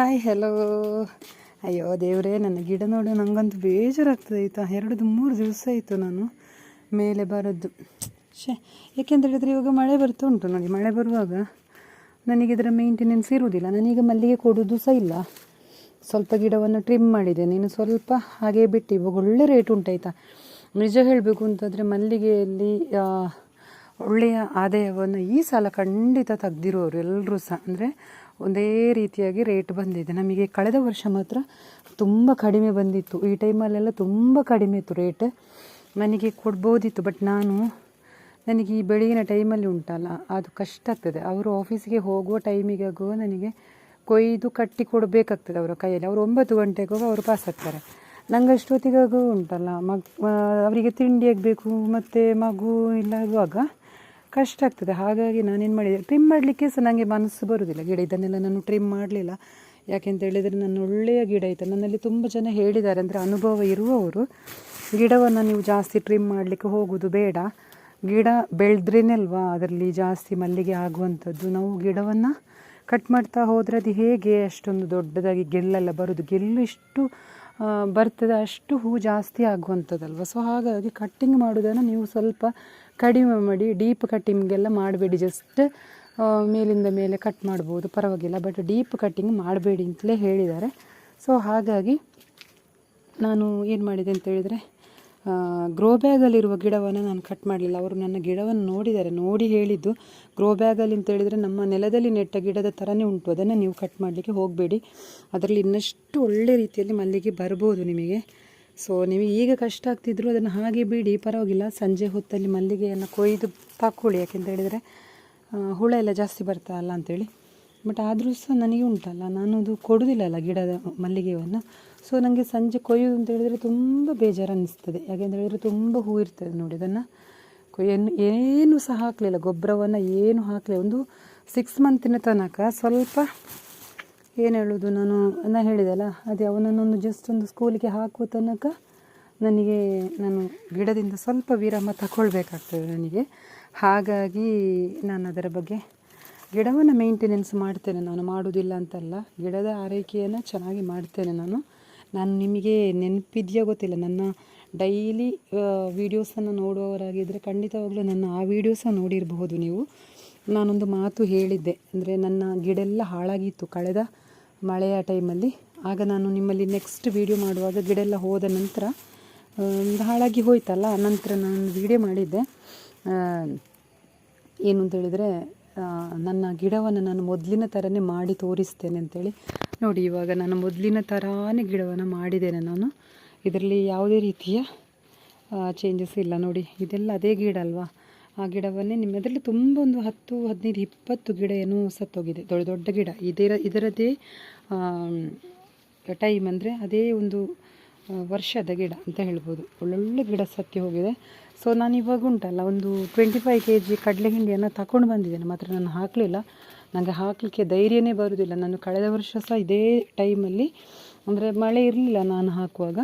Hi hello ಅಯ್ಯೋ, ದೇವರೇ, ನನ್ನ ಗಿಡ ನೋಡು ನನಗಂತೂ ಬೇಜಾರಾಗ್ತದೆ ಆಯಿತಾ? ಎರಡು ಮೂರು ದಿವಸ ಆಯಿತು ನಾನು ಮೇಲೆ ಬರೋದು. ಶೇ ಯಾಕೆಂತ ಹೇಳಿದರೆ ಇವಾಗ ಮಳೆ ಬರ್ತಾ ಉಂಟು ನೋಡಿ, ಮಳೆ ಬರುವಾಗ ನನಗೆ ಇದರ ಮೇಂಟೆನೆನ್ಸ್ ಇರುವುದಿಲ್ಲ. ನಾನೀಗ ಮಲ್ಲಿಗೆ ಕೊಡೋದು ಸಹ ಇಲ್ಲ. ಸ್ವಲ್ಪ ಗಿಡವನ್ನು ಟ್ರಿಮ್ ಮಾಡಿದೆ. ನೀನು ಸ್ವಲ್ಪ ಹಾಗೆ ಬಿಟ್ಟು, ಇವಾಗ ಒಳ್ಳೆ ರೇಟ್ ಉಂಟಾಯ್ತಾ ನಿಜ ಹೇಳಬೇಕು ಅಂತಂದರೆ ಮಲ್ಲಿಗೆಯಲ್ಲಿ ಒಳ್ಳೆಯ ಆದಾಯವನ್ನು ಈ ಸಲ ಖಂಡಿತ ತೆಗ್ದಿರೋರು ಎಲ್ಲರೂ ಸಹ. ಅಂದರೆ ಒಂದೇ ರೀತಿಯಾಗಿ ರೇಟ್ ಬಂದಿದೆ. ನಮಗೆ ಕಳೆದ ವರ್ಷ ಮಾತ್ರ ತುಂಬ ಕಡಿಮೆ ಬಂದಿತ್ತು. ಈ ಟೈಮಲ್ಲೆಲ್ಲ ತುಂಬ ಕಡಿಮೆ ಇತ್ತು ರೇಟ್. ನನಗೆ ಕೊಡ್ಬೋದಿತ್ತು, ಬಟ್ ನಾನು ನನಗೆ ಈ ಬೆಳಗಿನ ಟೈಮಲ್ಲಿ ಉಂಟಲ್ಲ, ಅದು ಕಷ್ಟ ಆಗ್ತದೆ. ಅವರು ಆಫೀಸಿಗೆ ಹೋಗುವ ಟೈಮಿಗಾಗೋ ನನಗೆ ಕೊಯ್ದು ಕಟ್ಟಿ ಕೊಡಬೇಕಾಗ್ತದೆ ಅವರ ಕೈಯಲ್ಲಿ. ಅವರು ಒಂಬತ್ತು ಗಂಟೆಗೋಗ ಅವರು ಪಾಸ್ ಆಗ್ತಾರೆ. ನಂಗೆ ಅಷ್ಟೊತ್ತಿಗಾಗೂ ಉಂಟಲ್ಲ, ಮಗ್ ಅವರಿಗೆ ತಿಂಡಿ ಆಗಬೇಕು, ಮತ್ತು ಮಗು ಇಲ್ಲ ಇರುವಾಗ ಕಷ್ಟ ಆಗ್ತದೆ. ಹಾಗಾಗಿ ನಾನೇನು ಮಾಡಿದೆ ಟ್ರಿಮ್ ಮಾಡಲಿಕ್ಕೆ ಸಹ ನನಗೆ ಮನಸ್ಸು ಬರುವುದಿಲ್ಲ ಗಿಡ ಇದನ್ನೆಲ್ಲ ನಾನು ಟ್ರಿಮ್ ಮಾಡಲಿಲ್ಲ. ಯಾಕೆಂತ ಹೇಳಿದರೆ ನನ್ನ ಒಳ್ಳೆಯ ಗಿಡ ಆಯಿತು ನನ್ನಲ್ಲಿ ತುಂಬ ಜನ ಹೇಳಿದ್ದಾರೆ, ಅಂದರೆ ಅನುಭವ ಇರುವವರು, ಗಿಡವನ್ನು ನೀವು ಜಾಸ್ತಿ ಟ್ರಿಮ್ ಮಾಡಲಿಕ್ಕೆ ಹೋಗೋದು ಬೇಡ. ಗಿಡ ಬೆಳೆದ್ರೇನೆ ಅಲ್ವಾ ಅದರಲ್ಲಿ ಜಾಸ್ತಿ ಮಲ್ಲಿಗೆ ಆಗುವಂಥದ್ದು. ನಾವು ಗಿಡವನ್ನು ಕಟ್ ಮಾಡ್ತಾ ಹೋದರೆ ಅದು ಹೇಗೆ? ಅಷ್ಟೊಂದು ದೊಡ್ಡದಾಗಿ ಗೆಲ್ಲೆಲ್ಲ ಬರೋದು. ಗೆಲ್ಲು ಎಷ್ಟು ಬರ್ತದೆ, ಅಷ್ಟು ಹೂ ಜಾಸ್ತಿ ಆಗುವಂಥದ್ದಲ್ವ? ಸೊ ಹಾಗಾಗಿ ಕಟ್ಟಿಂಗ್ ಮಾಡೋದನ್ನು ನೀವು ಸ್ವಲ್ಪ ಕಡಿಮೆ ಮಾಡಿ, ಡೀಪ್ ಕಟ್ಟಿಂಗೆಲ್ಲ ಮಾಡಬೇಡಿ. ಜಸ್ಟ್ ಮೇಲಿಂದ ಮೇಲೆ ಕಟ್ ಮಾಡ್ಬೋದು. ಪರವಾಗಿಲ್ಲ ಬಟ್ ಡೀಪ್ ಕಟ್ಟಿಂಗ್ ಮಾಡಬೇಡಿ ಅಂತಲೇ ಹೇಳಿದ್ದಾರೆ. ಸೊ ಹಾಗಾಗಿ ನಾನು ಏನು ಮಾಡಿದೆ ಅಂತ ಹೇಳಿದರೆ ಗ್ರೋ ಬ್ಯಾಗಲ್ಲಿರುವ ಗಿಡವನ್ನು ನಾನು ಕಟ್ ಮಾಡಲಿಲ್ಲ. ಅವರು ನನ್ನ ಗಿಡವನ್ನು ನೋಡಿದ್ದಾರೆ, ನೋಡಿ ಹೇಳಿದ್ದು. ಗ್ರೋ ಬ್ಯಾಗಲ್ಲಿ ಅಂತ ಹೇಳಿದರೆ ನಮ್ಮ ನೆಲದಲ್ಲಿ ನೆಟ್ಟ ಗಿಡದ ಥರನೇ ಉಂಟು. ಅದನ್ನು ನೀವು ಕಟ್ ಮಾಡಲಿಕ್ಕೆ ಹೋಗಬೇಡಿ. ಅದರಲ್ಲಿ ಇನ್ನಷ್ಟು ಒಳ್ಳೆ ರೀತಿಯಲ್ಲಿ ಮಲ್ಲಿಗೆ ಬರ್ಬೋದು ನಿಮಗೆ. ಸೊ ನಿಮಗೆ ಈಗ ಕಷ್ಟ ಆಗ್ತಿದ್ರು, ಅದನ್ನು ಹಾಗೆ ಬಿಡಿ, ಪರವಾಗಿಲ್ಲ. ಸಂಜೆ ಹೊತ್ತಲ್ಲಿ ಮಲ್ಲಿಗೆಯನ್ನು ಕೊಯ್ದು ತಕ್ಕೊಳ್ಳಿ ಯಾಕೆಂತ ಹೇಳಿದರೆ ಹುಳ ಎಲ್ಲ ಜಾಸ್ತಿ ಬರ್ತಾರಲ್ಲ ಅಂತೇಳಿ. ಬಟ್ ಆದರೂ ಸಹ ನನಗೆ ಉಂಟಲ್ಲ ನಾನು ಅದು ಕೊಡುವುದಿಲ್ಲ ಅಲ್ಲ ಗಿಡದ ಮಲ್ಲಿಗೆಯನ್ನು. ಸೊ ನನಗೆ ಸಂಜೆ ಕೊಯ್ಯೋದು ಅಂತ ಹೇಳಿದರೆ ತುಂಬ ಬೇಜಾರು ಅನ್ನಿಸ್ತದೆ ಯಾಕೆಂತ ಹೇಳಿದರೆ ತುಂಬ ಹೂ ಇರ್ತದೆ ನೋಡಿ, ಅದನ್ನು ಕೊಯ್ಯನ್ನು ಏನು ಸಹ ಹಾಕಲಿಲ್ಲ. ಗೊಬ್ಬರವನ್ನು ಏನು ಹಾಕಲಿಲ್ಲ. ಒಂದು ಸಿಕ್ಸ್ ಮಂತಿನ ತನಕ ಸ್ವಲ್ಪ ಏನು ಹೇಳೋದು ನಾನು ನಾನು ಹೇಳಿದೆಲ್ಲ, ಅದೇ ಅವನನ್ನೊಂದು ಜಸ್ಟ್ ಒಂದು ಸ್ಕೂಲಿಗೆ ಹಾಕುವ ತನಕ ನನಗೆ ನಾನು ಗಿಡದಿಂದ ಸ್ವಲ್ಪ ವಿರಾಮ ತಗೊಳ್ಬೇಕಾಗ್ತದೆ ನನಗೆ. ಹಾಗಾಗಿ ನಾನು ಅದರ ಬಗ್ಗೆ ಗಿಡವನ್ನು ಮೇಂಟೆನೆನ್ಸ್ ಮಾಡ್ತೇನೆ ನಾನು, ಮಾಡೋದಿಲ್ಲ ಅಂತಲ್ಲ. ಗಿಡದ ಆರೈಕೆಯನ್ನು ಚೆನ್ನಾಗಿ ಮಾಡ್ತೇನೆ ನಾನು. ನಾನು ನಿಮಗೆ ನೆನಪಿದೆಯೋ ಗೊತ್ತಿಲ್ಲ, ನನ್ನ ಡೈಲಿ ವೀಡಿಯೋಸನ್ನು ನೋಡುವವರಾಗಿದ್ದರೆ ಖಂಡಿತವಾಗ್ಲೂ ನನ್ನ ಆ ವೀಡಿಯೋಸ ನೋಡಿರಬಹುದು ನೀವು. ನಾನೊಂದು ಮಾತು ಹೇಳಿದ್ದೆ. ಅಂದರೆ ನನ್ನ ಗಿಡ ಎಲ್ಲ ಹಾಳಾಗಿತ್ತು ಕಳೆದ ಮಳೆಯ ಟೈಮಲ್ಲಿ. ಆಗ ನಾನು ನಿಮ್ಮಲ್ಲಿ ನೆಕ್ಸ್ಟ್ ವೀಡಿಯೋ ಮಾಡುವಾಗ ಗಿಡ ಎಲ್ಲ ಹೋದ ನಂತರ ಹಾಳಾಗಿ ಹೋಯ್ತಲ್ಲ ನಂತರ ನಾನು ವೀಡಿಯೋ ಮಾಡಿದ್ದೆ. ಏನು ಅಂತ ಹೇಳಿದರೆ ನನ್ನ ಗಿಡವನ್ನು ನಾನು ಮೊದಲಿನ ಥರನೇ ಮಾಡಿ ತೋರಿಸ್ತೇನೆ ಅಂತೇಳಿ. ನೋಡಿ, ಇವಾಗ ನಾನು ಮೊದಲಿನ ಥರನೇ ಗಿಡವನ್ನು ಮಾಡಿದ್ದೇನೆ ನಾನು. ಇದರಲ್ಲಿ ಯಾವುದೇ ರೀತಿಯ ಚೇಂಜಸ್ ಇಲ್ಲ. ನೋಡಿ, ಇದೆಲ್ಲ ಅದೇ ಗಿಡ ಅಲ್ವಾ? ಆ ಗಿಡವನ್ನೇ ನಿಮ್ಮ ಅದರಲ್ಲಿ ತುಂಬ ಒಂದು ಹತ್ತು, ಹದಿನೈದು, ಇಪ್ಪತ್ತು ಗಿಡ ಏನೋ ಸತ್ತೋಗಿದೆ. ದೊಡ್ಡ ದೊಡ್ಡ ಗಿಡ. ಇದರ ಇದರದೇ ಟೈಮ್ ಅಂದರೆ ಅದೇ ಒಂದು ವರ್ಷದ ಗಿಡ ಅಂತ ಹೇಳ್ಬೋದು. ಒಳ್ಳೊಳ್ಳೆ ಗಿಡ ಸತ್ತಿ ಹೋಗಿದೆ. ಸೊ ನಾನು ಇವಾಗ ಉಂಟಲ್ಲ, ಒಂದು ಟ್ವೆಂಟಿ ಫೈವ್ ಕೆ ಜಿ ಕಡಲೆ ಹಿಂಡಿಯನ್ನು ತಗೊಂಡು ಬಂದಿದ್ದೇನೆ. ಮಾತ್ರ ನಾನು ಹಾಕಲಿಲ್ಲ. ನನಗೆ ಹಾಕಲಿಕ್ಕೆ ಧೈರ್ಯನೇ ಬರುವುದಿಲ್ಲ ನಾನು ಕಳೆದ ವರ್ಷ ಸಹ ಇದೇ ಟೈಮಲ್ಲಿ ಅಂದರೆ ಮಳೆ ಇರಲಿಲ್ಲ ನಾನು ಹಾಕುವಾಗ.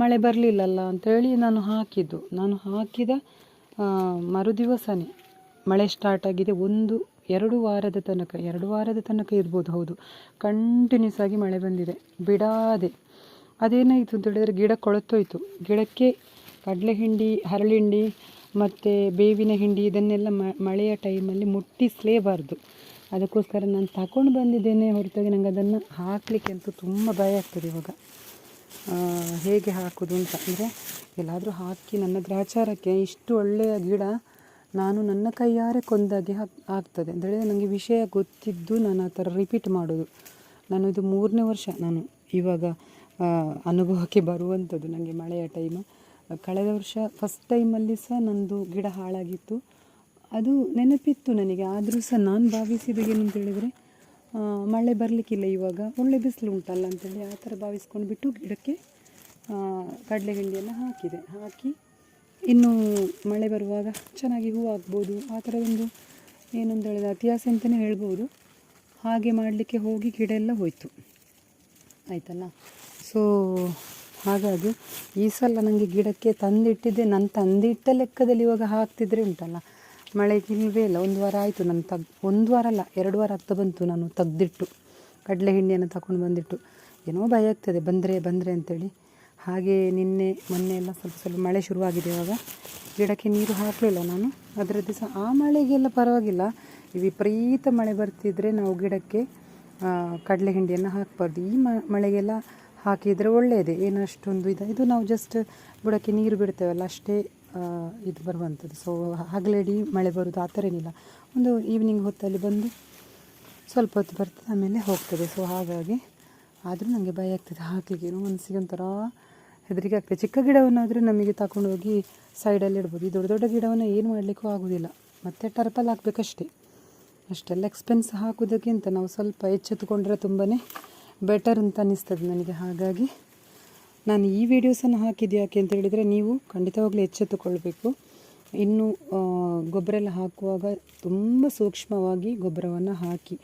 ಮಳೆ ಬರಲಿಲ್ಲಲ್ಲ ಅಂತೇಳಿ ನಾನು ಹಾಕಿದ್ದು. ನಾನು ಹಾಕಿದ ಮರುದಿವಸನೇ ಮಳೆ ಸ್ಟಾರ್ಟ್ ಆಗಿದೆ. ಒಂದು, ಎರಡು ವಾರದ ತನಕ, ಎರಡು ವಾರದ ತನಕ ಇರ್ಬೋದು, ಹೌದು. ಕಂಟಿನ್ಯೂಸ್ ಆಗಿ ಮಳೆ ಬಂದಿದೆ. ಬಿಡಾದೆ. ಅದೇನಾಯಿತು ಅಂತ ಹೇಳಿದರೆ ಗಿಡ ಕೊಳತೋಯ್ತು. ಗಿಡಕ್ಕೆ ಕಡಲೆ ಹಿಂಡಿ ಹರಳಿಂಡಿ ಮತ್ತು ಬೇವಿನ ಹಿಂಡಿ ಇದನ್ನೆಲ್ಲ ಮಳೆಯ ಟೈಮಲ್ಲಿ ಮುಟ್ಟಿಸಲೇಬಾರ್ದು. ಅದಕ್ಕೋಸ್ಕರ ನಾನು ತಗೊಂಡು ಬಂದಿದ್ದೇನೆ ಹೊರತಾಗಿ. ನನಗೆ ಅದನ್ನು ಹಾಕಲಿಕ್ಕೆ ಅಂತೂ ತುಂಬ ಭಯ ಆಗ್ತದೆ ಇವಾಗ. ಹೇಗೆ ಹಾಕೋದು ಅಂತ ಅಂದರೆ, ಎಲ್ಲಾದರೂ ಹಾಕಿ ನನ್ನ ಗ್ರಾಚಾರಕ್ಕೆ ಇಷ್ಟು ಒಳ್ಳೆಯ ಗಿಡ ನಾನು ನನ್ನ ಕೈಯಾರೆ ಕೊಂದಾಗೆ ಹಾಕ್ ಆಗ್ತದೆ ಅಂತ ಹೇಳಿದರೆ ನನಗೆ ವಿಷಯ ಗೊತ್ತಿದ್ದು ನಾನು ಆ ಥರ ರಿಪೀಟ್ ಮಾಡೋದು. ನಾನು ಇದು ಮೂರನೇ ವರ್ಷ ನಾನು ಇವಾಗ ಅನುಭವಕ್ಕೆ ಬರುವಂಥದ್ದು ನನಗೆ ಮಳೆಯ ಟೈಮ್ ಕಳೆದ ವರ್ಷ ಫಸ್ಟ್ ಟೈಮಲ್ಲಿ ಸಹ ನಂದು ಗಿಡ ಹಾಳಾಗಿತ್ತು. ಅದು ನೆನಪಿತ್ತು ನನಗೆ, ಆದರೂ ಸಹ ನಾನು ಭಾವಿಸಿದ ಏನಂತ ಹೇಳಿದರೆ ಮಳೆ ಬರಲಿಕ್ಕಿಲ್ಲ ಇವಾಗ. ಒಳ್ಳೆ ಬಿಸಿಲು ಉಂಟಲ್ಲ ಅಂತೇಳಿ ಆ ಥರ ಭಾವಿಸ್ಕೊಂಡು ಬಿಟ್ಟು ಗಿಡಕ್ಕೆ ಕಡಲೆ ಹಿಂಡಿಯನ್ನು ಹಾಕಿದೆ. ಹಾಕಿ ಇನ್ನು ಮಳೆ ಬರುವಾಗ ಚೆನ್ನಾಗಿ ಹೂ ಆಗ್ಬೋದು ಆ ಥರ ಒಂದು ಏನಂತ ಹೇಳಿದ್ರೆ ಅತಿಯಾಸೆ ಅಂತಲೇ ಹೇಳ್ಬೋದು. ಹಾಗೆ ಮಾಡಲಿಕ್ಕೆ ಹೋಗಿ ಗಿಡ ಎಲ್ಲ ಹೋಯಿತು. ಆಯ್ತಲ್ಲ? ಸೊ ಹಾಗಾಗಿ ಈ ಸಲ ನನಗೆ ಗಿಡಕ್ಕೆ ತಂದಿಟ್ಟಿದ್ದೆ. ನಾನು ತಂದಿಟ್ಟ ಲೆಕ್ಕದಲ್ಲಿ ಇವಾಗ ಹಾಕ್ತಿದ್ರೆ ಉಂಟಲ್ಲ. ಮಳೆಗೆ ಇಲ್ವೇ ಇಲ್ಲ. ಒಂದು ವಾರ ಆಯಿತು ನಾನು ತಗ್, ಒಂದು ವಾರ ಅಲ್ಲ, ಎರಡು ವಾರ ಆಗ್ತಾ ಬಂತು ನಾನು ತೆಗ್ದಿಟ್ಟು, ಕಡಲೆ ಹಿಂಡಿಯನ್ನು ತಗೊಂಡು ಬಂದಿಟ್ಟು. ಏನೋ ಭಯ ಆಗ್ತದೆ, ಬಂದರೆ ಬಂದರೆ ಅಂತೇಳಿ. ಹಾಗೆ ನಿನ್ನೆ, ಮೊನ್ನೆ ಎಲ್ಲ ಸ್ವಲ್ಪ ಸ್ವಲ್ಪ ಮಳೆ ಶುರುವಾಗಿದೆ ಇವಾಗ. ಗಿಡಕ್ಕೆ ನೀರು ಹಾಕಲಿಲ್ಲ ನಾನು. ಅದರ ದಿವಸ ಆ ಮಳೆಗೆಲ್ಲ ಪರವಾಗಿಲ್ಲ. ವಿಪರೀತ ಮಳೆ ಬರ್ತಿದ್ರೆ ನಾವು ಗಿಡಕ್ಕೆ ಕಡಲೆ ಹಿಂಡಿಯನ್ನು ಹಾಕಬಾರ್ದು. ಈ ಮಳೆಗೆಲ್ಲ ಹಾಕಿದರೆ ಒಳ್ಳೆಯದೇ ಏನಷ್ಟೊಂದು ಇದು ಇದು ನಾವು ಜಸ್ಟ್ ಬುಡಕ್ಕೆ ನೀರು ಬಿಡ್ತೇವಲ್ಲ, ಅಷ್ಟೇ ಇದು ಬರುವಂಥದ್ದು ಸೊ ಹಗಲಡಿ ಮಳೆ ಬರೋದು ಆ ಥರ ಏನಿಲ್ಲ. ಒಂದು ಈವ್ನಿಂಗ್ ಹೊತ್ತಲ್ಲಿ ಬಂದು ಸ್ವಲ್ಪ ಹೊತ್ತು ಬರ್ತದೆ, ಆಮೇಲೆ ಹೋಗ್ತದೆ. ಸೊ ಹಾಗಾಗಿ ಆದರೂ ನನಗೆ ಭಯ ಆಗ್ತದೆ. ಹಾಕಲಿಕ್ಕೆ ಮನಸ್ಸಿಗೆ ಒಂಥರ ಹೆದರಿಕೆ ಆಗ್ತದೆ. ಚಿಕ್ಕ ಗಿಡವನ್ನಾದರೂ ನಮಗೆ ತಗೊಂಡು ಹೋಗಿ ಸೈಡಲ್ಲಿ ಇಡ್ಬೋದು. ಈ ದೊಡ್ಡ ದೊಡ್ಡ ಗಿಡವನ್ನು ಏನು ಮಾಡಲಿಕ್ಕೂ ಆಗೋದಿಲ್ಲ. ಮತ್ತು ಟರ್ಪಲ್ ಹಾಕಬೇಕಷ್ಟೇ. ಅಷ್ಟೆಲ್ಲ ಎಕ್ಸ್ಪೆನ್ಸ್ ಹಾಕೋದಕ್ಕಿಂತ ನಾವು ಸ್ವಲ್ಪ ಎಚ್ಚೆತ್ತುಕೊಂಡ್ರೆ ತುಂಬಾ ಬೆಟರ್ ಅಂತ ಅನ್ನಿಸ್ತದೆ ನನಗೆ. ಹಾಗಾಗಿ ನಾನು ಈ ವಿಡಿಯೋಸನ್ನು ಹಾಕಿದ್ದು ಯಾಕೆ ಅಂತ ಹೇಳಿದರೆ ನೀವು ಖಂಡಿತವಾಗಲೂ ಎಚ್ಚೆತ್ತುಕೊಳ್ಬೇಕು. ಇನ್ನು ಗೊಬ್ಬರ ಎಲ್ಲ ಹಾಕುವಾಗ ತುಂಬ ಸೂಕ್ಷ್ಮವಾಗಿ ಗೊಬ್ಬರವನ್ನು ಹಾಕಿ,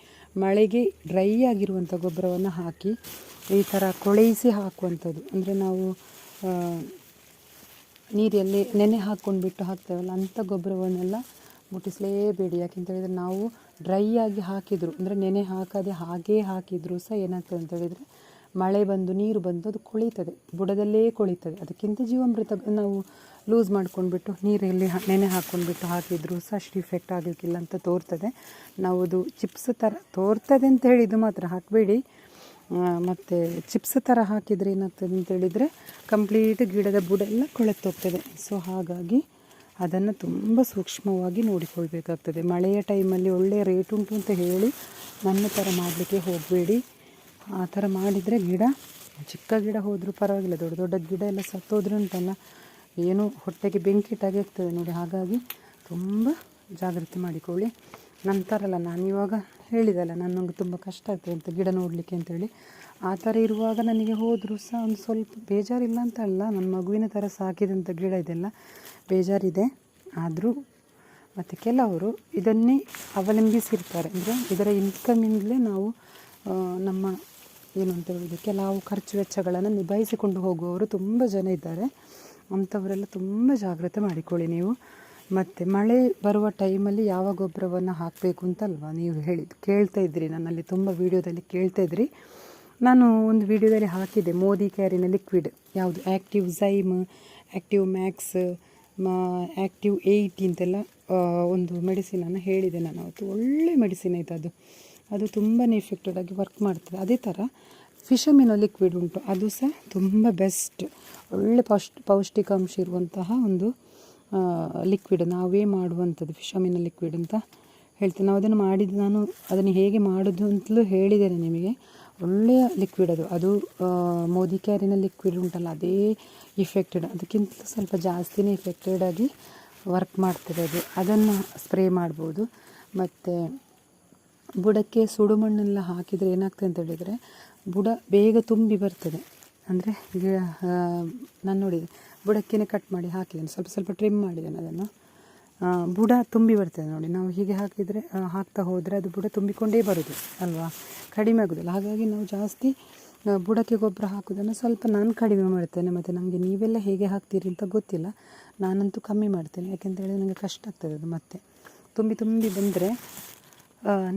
ಮಳೆಗೆ ಡ್ರೈ ಆಗಿರುವಂಥ ಗೊಬ್ಬರವನ್ನು ಹಾಕಿ, ಈ ಥರ ಕೊಳೆಯಿಸಿ ಹಾಕುವಂಥದ್ದು. ಅಂದರೆ ನಾವು ನೀರಲ್ಲಿ ನೆನೆ ಹಾಕ್ಕೊಂಡು ಬಿಟ್ಟು ಹಾಕ್ತೇವಲ್ಲ, ಅಂಥ ಗೊಬ್ಬರವನ್ನೆಲ್ಲ ಮುಟ್ಟಿಸಲೇಬೇಡಿ. ಯಾಕೆಂತ ಹೇಳಿದರೆ ನಾವು ಡ್ರೈ ಆಗಿ ಹಾಕಿದ್ರು, ಅಂದರೆ ನೆನೆ ಹಾಕದೆ ಹಾಗೇ ಹಾಕಿದ್ರು ಸಹ ಏನಾಗ್ತದೆ ಅಂತ ಹೇಳಿದರೆ ಮಳೆ ಬಂದು, ನೀರು ಬಂದು ಅದು ಕುಳಿತದೆ. ಬುಡದಲ್ಲೇ ಕುಳಿತದೆ. ಅದಕ್ಕಿಂತ ಜೀವಾಮೃತ ನಾವು ಲೂಸ್ ಮಾಡ್ಕೊಂಡ್ಬಿಟ್ಟು ನೀರಲ್ಲಿ ನೆನೆ ಹಾಕ್ಕೊಂಡ್ಬಿಟ್ಟು ಹಾಕಿದ್ರು ಸಹ ಅಷ್ಟು ಇಫೆಕ್ಟ್ ಆಗಲಿಕ್ಕಿಲ್ಲ ಅಂತ ತೋರ್ತದೆ. ನಾವು ಅದು ಚಿಪ್ಸ್ ಥರ ತೋರ್ತದೆ ಅಂತ ಹೇಳಿದ್ದು ಮಾತ್ರ ಹಾಕಬೇಡಿ. ಮತ್ತು ಚಿಪ್ಸ್ ಥರ ಹಾಕಿದರೆ ಏನಾಗ್ತದೆ ಅಂತ ಹೇಳಿದರೆ ಕಂಪ್ಲೀಟ್ ಗಿಡದ ಬುಡ ಎಲ್ಲ ಕೊಳೆತೋಗ್ತದೆ ಸೊ ಹಾಗಾಗಿ ಅದನ್ನು ತುಂಬ ಸೂಕ್ಷ್ಮವಾಗಿ ನೋಡಿಕೊಳ್ಬೇಕಾಗ್ತದೆ. ಮಳೆಯ ಟೈಮಲ್ಲಿ ಒಳ್ಳೆಯ ರೇಟ್ ಉಂಟು ಅಂತ ಹೇಳಿ ನನ್ನ ಥರ ಮಾಡಲಿಕ್ಕೆ ಹೋಗಬೇಡಿ. ಆ ಥರ ಮಾಡಿದರೆ ಗಿಡ, ಚಿಕ್ಕ ಗಿಡ ಹೋದರೂ ಪರವಾಗಿಲ್ಲ, ದೊಡ್ಡ ದೊಡ್ಡ ಗಿಡ ಎಲ್ಲ ಸತ್ತೋದ್ರೂ ಉಂಟಲ್ಲ. ಏನೋ ಹೊಟ್ಟೆಗೆ ಬೆಂಕಿ ಇಟ್ಟಾಗೆ ಆಗ್ತದೆ ನೋಡಿ, ಹಾಗಾಗಿ ತುಂಬ ಜಾಗ್ರತೆ ಮಾಡಿಕೊಳ್ಳಿ. ನಂತರಲ್ಲ, ನಾನು ಇವಾಗ ಹೇಳಿದಲ್ಲ ನನಗೆ ತುಂಬ ಕಷ್ಟ ಆಗ್ತದೆ ಅಂತ ಗಿಡ ನೋಡಲಿಕ್ಕೆ ಅಂತೇಳಿ. ಆ ಥರ ಇರುವಾಗ ನನಗೆ ಹೋದರೂ ಸಹ ಒಂದು ಸ್ವಲ್ಪ ಬೇಜಾರಿಲ್ಲ ಅಂತ ಅಲ್ಲ, ನನ್ನ ಮಗುವಿನ ಥರ ಸಾಕಿದಂಥ ಗಿಡ ಇದೆಲ್ಲ. ಬೇಜಾರಿದೆ, ಆದರೂ ಮತ್ತು ಕೆಲವರು ಇದನ್ನೇ ಅವಲಂಬಿಸಿರ್ತಾರೆ. ಅಂದರೆ ಇದರ ಇನ್ಕಮಿಂದಲೇ ನಾವು ನಮ್ಮ ಏನು ಅಂತ ಹೇಳಿದ್ರೆ ಕೆಲವು ಖರ್ಚು ವೆಚ್ಚಗಳನ್ನು ನಿಭಾಯಿಸಿಕೊಂಡು ಹೋಗುವವರು ತುಂಬ ಜನ ಇದ್ದಾರೆ. ಅಂಥವರೆಲ್ಲ ತುಂಬ ಜಾಗ್ರತೆ ಮಾಡಿಕೊಳ್ಳಿ ನೀವು. ಮತ್ತು ಮಳೆ ಬರುವ ಟೈಮಲ್ಲಿ ಯಾವ ಗೊಬ್ಬರವನ್ನು ಹಾಕಬೇಕು ಅಂತಲ್ವಾ? ನೀವು ಹೇಳಿ, ಕೇಳ್ತಾ ಇದ್ರಿ ನನ್ನಲ್ಲಿ ತುಂಬ ವೀಡಿಯೋದಲ್ಲಿ ಕೇಳ್ತಾ ಇದ್ರಿ ನಾನು ಒಂದು ವಿಡಿಯೋದಲ್ಲಿ ಹಾಕಿದ್ದೆ, ಮೋದಿ ಕ್ಯಾರಿನ ಲಿಕ್ವಿಡ್. ಯಾವುದು? Active zyme active max active eighty ಅಂತೆಲ್ಲ ಒಂದು ಮೆಡಿಸಿನನ್ನು ಹೇಳಿದೆ ನಾನು ಅವತ್ತು. ಒಳ್ಳೆ ಮೆಡಿಸಿನ್ ಆಯ್ತು ಅದು ಅದು ತುಂಬಾ ಎಫೆಕ್ಟೆಡ್ ಆಗಿ ವರ್ಕ್ ಮಾಡ್ತದೆ. ಅದೇ ಥರ ಫಿಶಮಿನೋ ಲಿಕ್ವಿಡ್ ಉಂಟು. ಅದು ಸಹ ತುಂಬ ಬೆಸ್ಟ್ ಒಳ್ಳೆ ಪೌಷ್ಟ್, ಪೌಷ್ಟಿಕಾಂಶ ಇರುವಂತಹ ಒಂದು ಲಿಕ್ವಿಡ್ ನಾವೇ ಮಾಡುವಂಥದ್ದು ಫಿಶಮಿನ ಲಿಕ್ವಿಡ್ ಅಂತ ಹೇಳ್ತೇನೆ. ನಾವು ಅದನ್ನು ಮಾಡಿದ್ದು ನಾನು ಅದನ್ನು ಹೇಗೆ ಮಾಡೋದು ಅಂತಲೂ ಹೇಳಿದ್ದೇನೆ ನಿಮಗೆ. ಒಳ್ಳೆಯ ಲಿಕ್ವಿಡ್ ಅದು. ಅದು ಮೋದಿ ಕ್ಯಾರಿನ ಲಿಕ್ವಿಡ್ ಉಂಟಲ್ಲ, ಅದೇ ಇಫೆಕ್ಟೆಡ್ ಅದಕ್ಕಿಂತ ಸ್ವಲ್ಪ ಜಾಸ್ತಿನೇ ಇಫೆಕ್ಟೆಡ್ ಆಗಿ ವರ್ಕ್ ಮಾಡ್ತದೆ ಅದು. ಅದನ್ನು ಸ್ಪ್ರೇ ಮಾಡ್ಬೋದು. ಮತ್ತು ಬುಡಕ್ಕೆ ಸುಡು ಮಣ್ಣೆಲ್ಲ ಹಾಕಿದರೆ ಏನಾಗ್ತದೆ ಅಂತ ಹೇಳಿದರೆ, ಬುಡ ಬೇಗ ತುಂಬಿ ಬರ್ತದೆ. ಅಂದರೆ ಗಿಡ ನಾನು ನೋಡಿದೆ, ಬುಡಕ್ಕೇನೆ ಕಟ್ ಮಾಡಿ ಹಾಕಿದ್ದೇನೆ ಸ್ವಲ್ಪ ಸ್ವಲ್ಪ ಟ್ರಿಮ್ ಮಾಡಿದ್ದೇನೆ ಅದನ್ನು. ಬುಡ ತುಂಬಿ ಬರ್ತದೆ ನೋಡಿ. ನಾವು ಹೀಗೆ ಹಾಕಿದರೆ ಹಾಕ್ತಾ ಹೋದರೆ ಅದು ಬುಡ ತುಂಬಿಕೊಂಡೇ ಬರೋದು ಅಲ್ವಾ? ಕಡಿಮೆ ಆಗೋದಿಲ್ಲ. ಹಾಗಾಗಿ ನಾವು ಜಾಸ್ತಿ ಬುಡಕ್ಕೆ ಗೊಬ್ಬರ ಹಾಕೋದನ್ನು ಸ್ವಲ್ಪ ನಾನು ಕಡಿಮೆ ಮಾಡ್ತೇನೆ. ಮತ್ತು ನನಗೆ ನೀವೆಲ್ಲ ಹೇಗೆ ಹಾಕ್ತೀರಿ ಅಂತ ಗೊತ್ತಿಲ್ಲ. ನಾನಂತೂ ಕಮ್ಮಿ ಮಾಡ್ತೇನೆ. ಯಾಕೆಂತೇಳಿದ್ರೆ ನನಗೆ ಕಷ್ಟ ಆಗ್ತದೆ ಅದು ಮತ್ತೆ. ತುಂಬಿ ತುಂಬಿ ಬಂದರೆ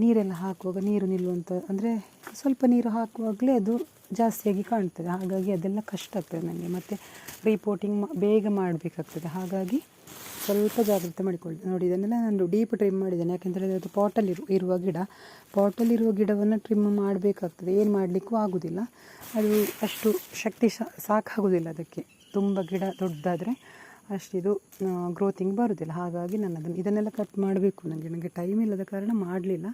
ನೀರೆಲ್ಲ ಹಾಕುವಾಗ ನೀರು ನಿಲ್ಲುವಂಥ ಅಂದರೆ ಸ್ವಲ್ಪ ನೀರು ಹಾಕುವಾಗಲೇ ಅದು ಜಾಸ್ತಿಯಾಗಿ ಕಾಣ್ತದೆ. ಹಾಗಾಗಿ ಅದೆಲ್ಲ ಕಷ್ಟ ಆಗ್ತದೆ ನನಗೆ ಮತ್ತು ರಿಪೋರ್ಟಿಂಗ್ ಬೇಗ ಮಾಡಬೇಕಾಗ್ತದೆ. ಹಾಗಾಗಿ ಸ್ವಲ್ಪ ಜಾಗ್ರತೆ ಮಾಡಿಕೊಳ್ಳಿ. ನೋಡಿ, ಇದನ್ನೆಲ್ಲ ನಾನು ಡೀಪ್ ಟ್ರಿಮ್ ಮಾಡಿದ್ದೇನೆ. ಯಾಕೆಂದರೆ ಅದು ಪಾಟಲ್ಲಿ ಇರುವ ಗಿಡ ಪಾಟಲ್ಲಿರುವ ಗಿಡವನ್ನು ಟ್ರಿಮ್ ಮಾಡಬೇಕಾಗ್ತದೆ. ಏನು ಮಾಡಲಿಕ್ಕೂ ಆಗೋದಿಲ್ಲ. ಅದು ಅಷ್ಟು ಶಕ್ತಿ ಸಾಕಾಗೋದಿಲ್ಲ ಅದಕ್ಕೆ. ತುಂಬ ಗಿಡ ದೊಡ್ಡದಾದರೆ ಅಷ್ಟಿದು ಗ್ರೋತಿಂಗ್ ಬರೋದಿಲ್ಲ. ಹಾಗಾಗಿ ನಾನು ಅದನ್ನು ಇದನ್ನೆಲ್ಲ ಕಟ್ ಮಾಡಬೇಕು. ನನಗೆ ನನಗೆ ಟೈಮ್ ಇಲ್ಲದ ಕಾರಣ ಮಾಡಲಿಲ್ಲ.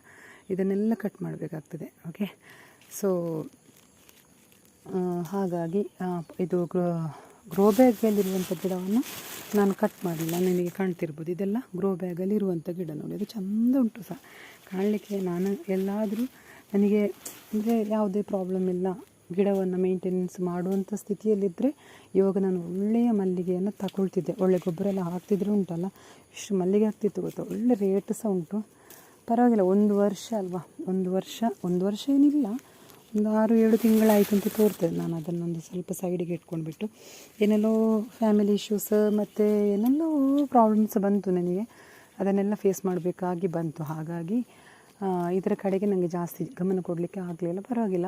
ಇದನ್ನೆಲ್ಲ ಕಟ್ ಮಾಡಬೇಕಾಗ್ತದೆ. ಓಕೆ ಸೊ ಹಾಗಾಗಿ ಇದು ಗ್ರೋ ಗ್ರೋ ಬ್ಯಾಗಲ್ಲಿರುವಂಥ ಗಿಡವನ್ನು ನಾನು ಕಟ್ ಮಾಡಲಿಲ್ಲ. ನಿಮಗೆ ಕಾಣ್ತಿರ್ಬೋದು ಇದೆಲ್ಲ. ಗ್ರೋ ಬ್ಯಾಗಲ್ಲಿ ಇರುವಂಥ ಗಿಡ ನೋಡಿ. ಅದು ಚೆಂದ ಉಂಟು ಸಹ. ಕಾಣಲಿಕ್ಕೆ ನಾನು ಎಲ್ಲಾದರೂ ನನಗೆ, ಅಂದರೆ ಯಾವುದೇ ಪ್ರಾಬ್ಲಮ್ ಇಲ್ಲ. ಗಿಡವನ್ನು ಮೇಂಟೆನೆನ್ಸ್ ಮಾಡುವಂಥ ಸ್ಥಿತಿಯಲ್ಲಿದ್ದರೆ ಇವಾಗ ನಾನು ಒಳ್ಳೆಯ ಮಲ್ಲಿಗೆಯನ್ನು ತಗೊಳ್ತಿದ್ದೆ. ಒಳ್ಳೆ ಗೊಬ್ಬರ ಎಲ್ಲ ಹಾಕ್ತಿದ್ರೆ ಉಂಟಲ್ಲ? ಇಷ್ಟು ಮಲ್ಲಿಗೆ ಆಗ್ತಿತ್ತು ಗೊತ್ತಾ? ಒಳ್ಳೆ ರೇಟ್ ಸಹ ಉಂಟು. ಪರವಾಗಿಲ್ಲ, ಒಂದು ವರ್ಷ ಅಲ್ವಾ? ಒಂದು ವರ್ಷ ಒಂದು ವರ್ಷ ಏನಿಲ್ಲ. ಒಂದು ಆರು, ಏಳು ತಿಂಗಳಾಯಿತು ಅಂತ ತೋರ್ತದೆ. ನಾನು ಅದನ್ನೊಂದು ಸ್ವಲ್ಪ ಸೈಡಿಗೆ ಇಟ್ಕೊಂಡ್ಬಿಟ್ಟು. ಏನೆಲ್ಲೋ ಫ್ಯಾಮಿಲಿ ಇಶ್ಯೂಸ್ ಮತ್ತು ಏನೆಲ್ಲೋ ಪ್ರಾಬ್ಲಮ್ಸ್ ಬಂತು ನನಗೆ. ಅದನ್ನೆಲ್ಲ ಫೇಸ್ ಮಾಡಬೇಕಾಗಿ ಬಂತು. ಹಾಗಾಗಿ ಇದರ ಕಡೆಗೆ ನನಗೆ ಜಾಸ್ತಿ ಗಮನ ಕೊಡಲಿಕ್ಕೆ ಆಗಲಿಲ್ಲ. ಪರವಾಗಿಲ್ಲ.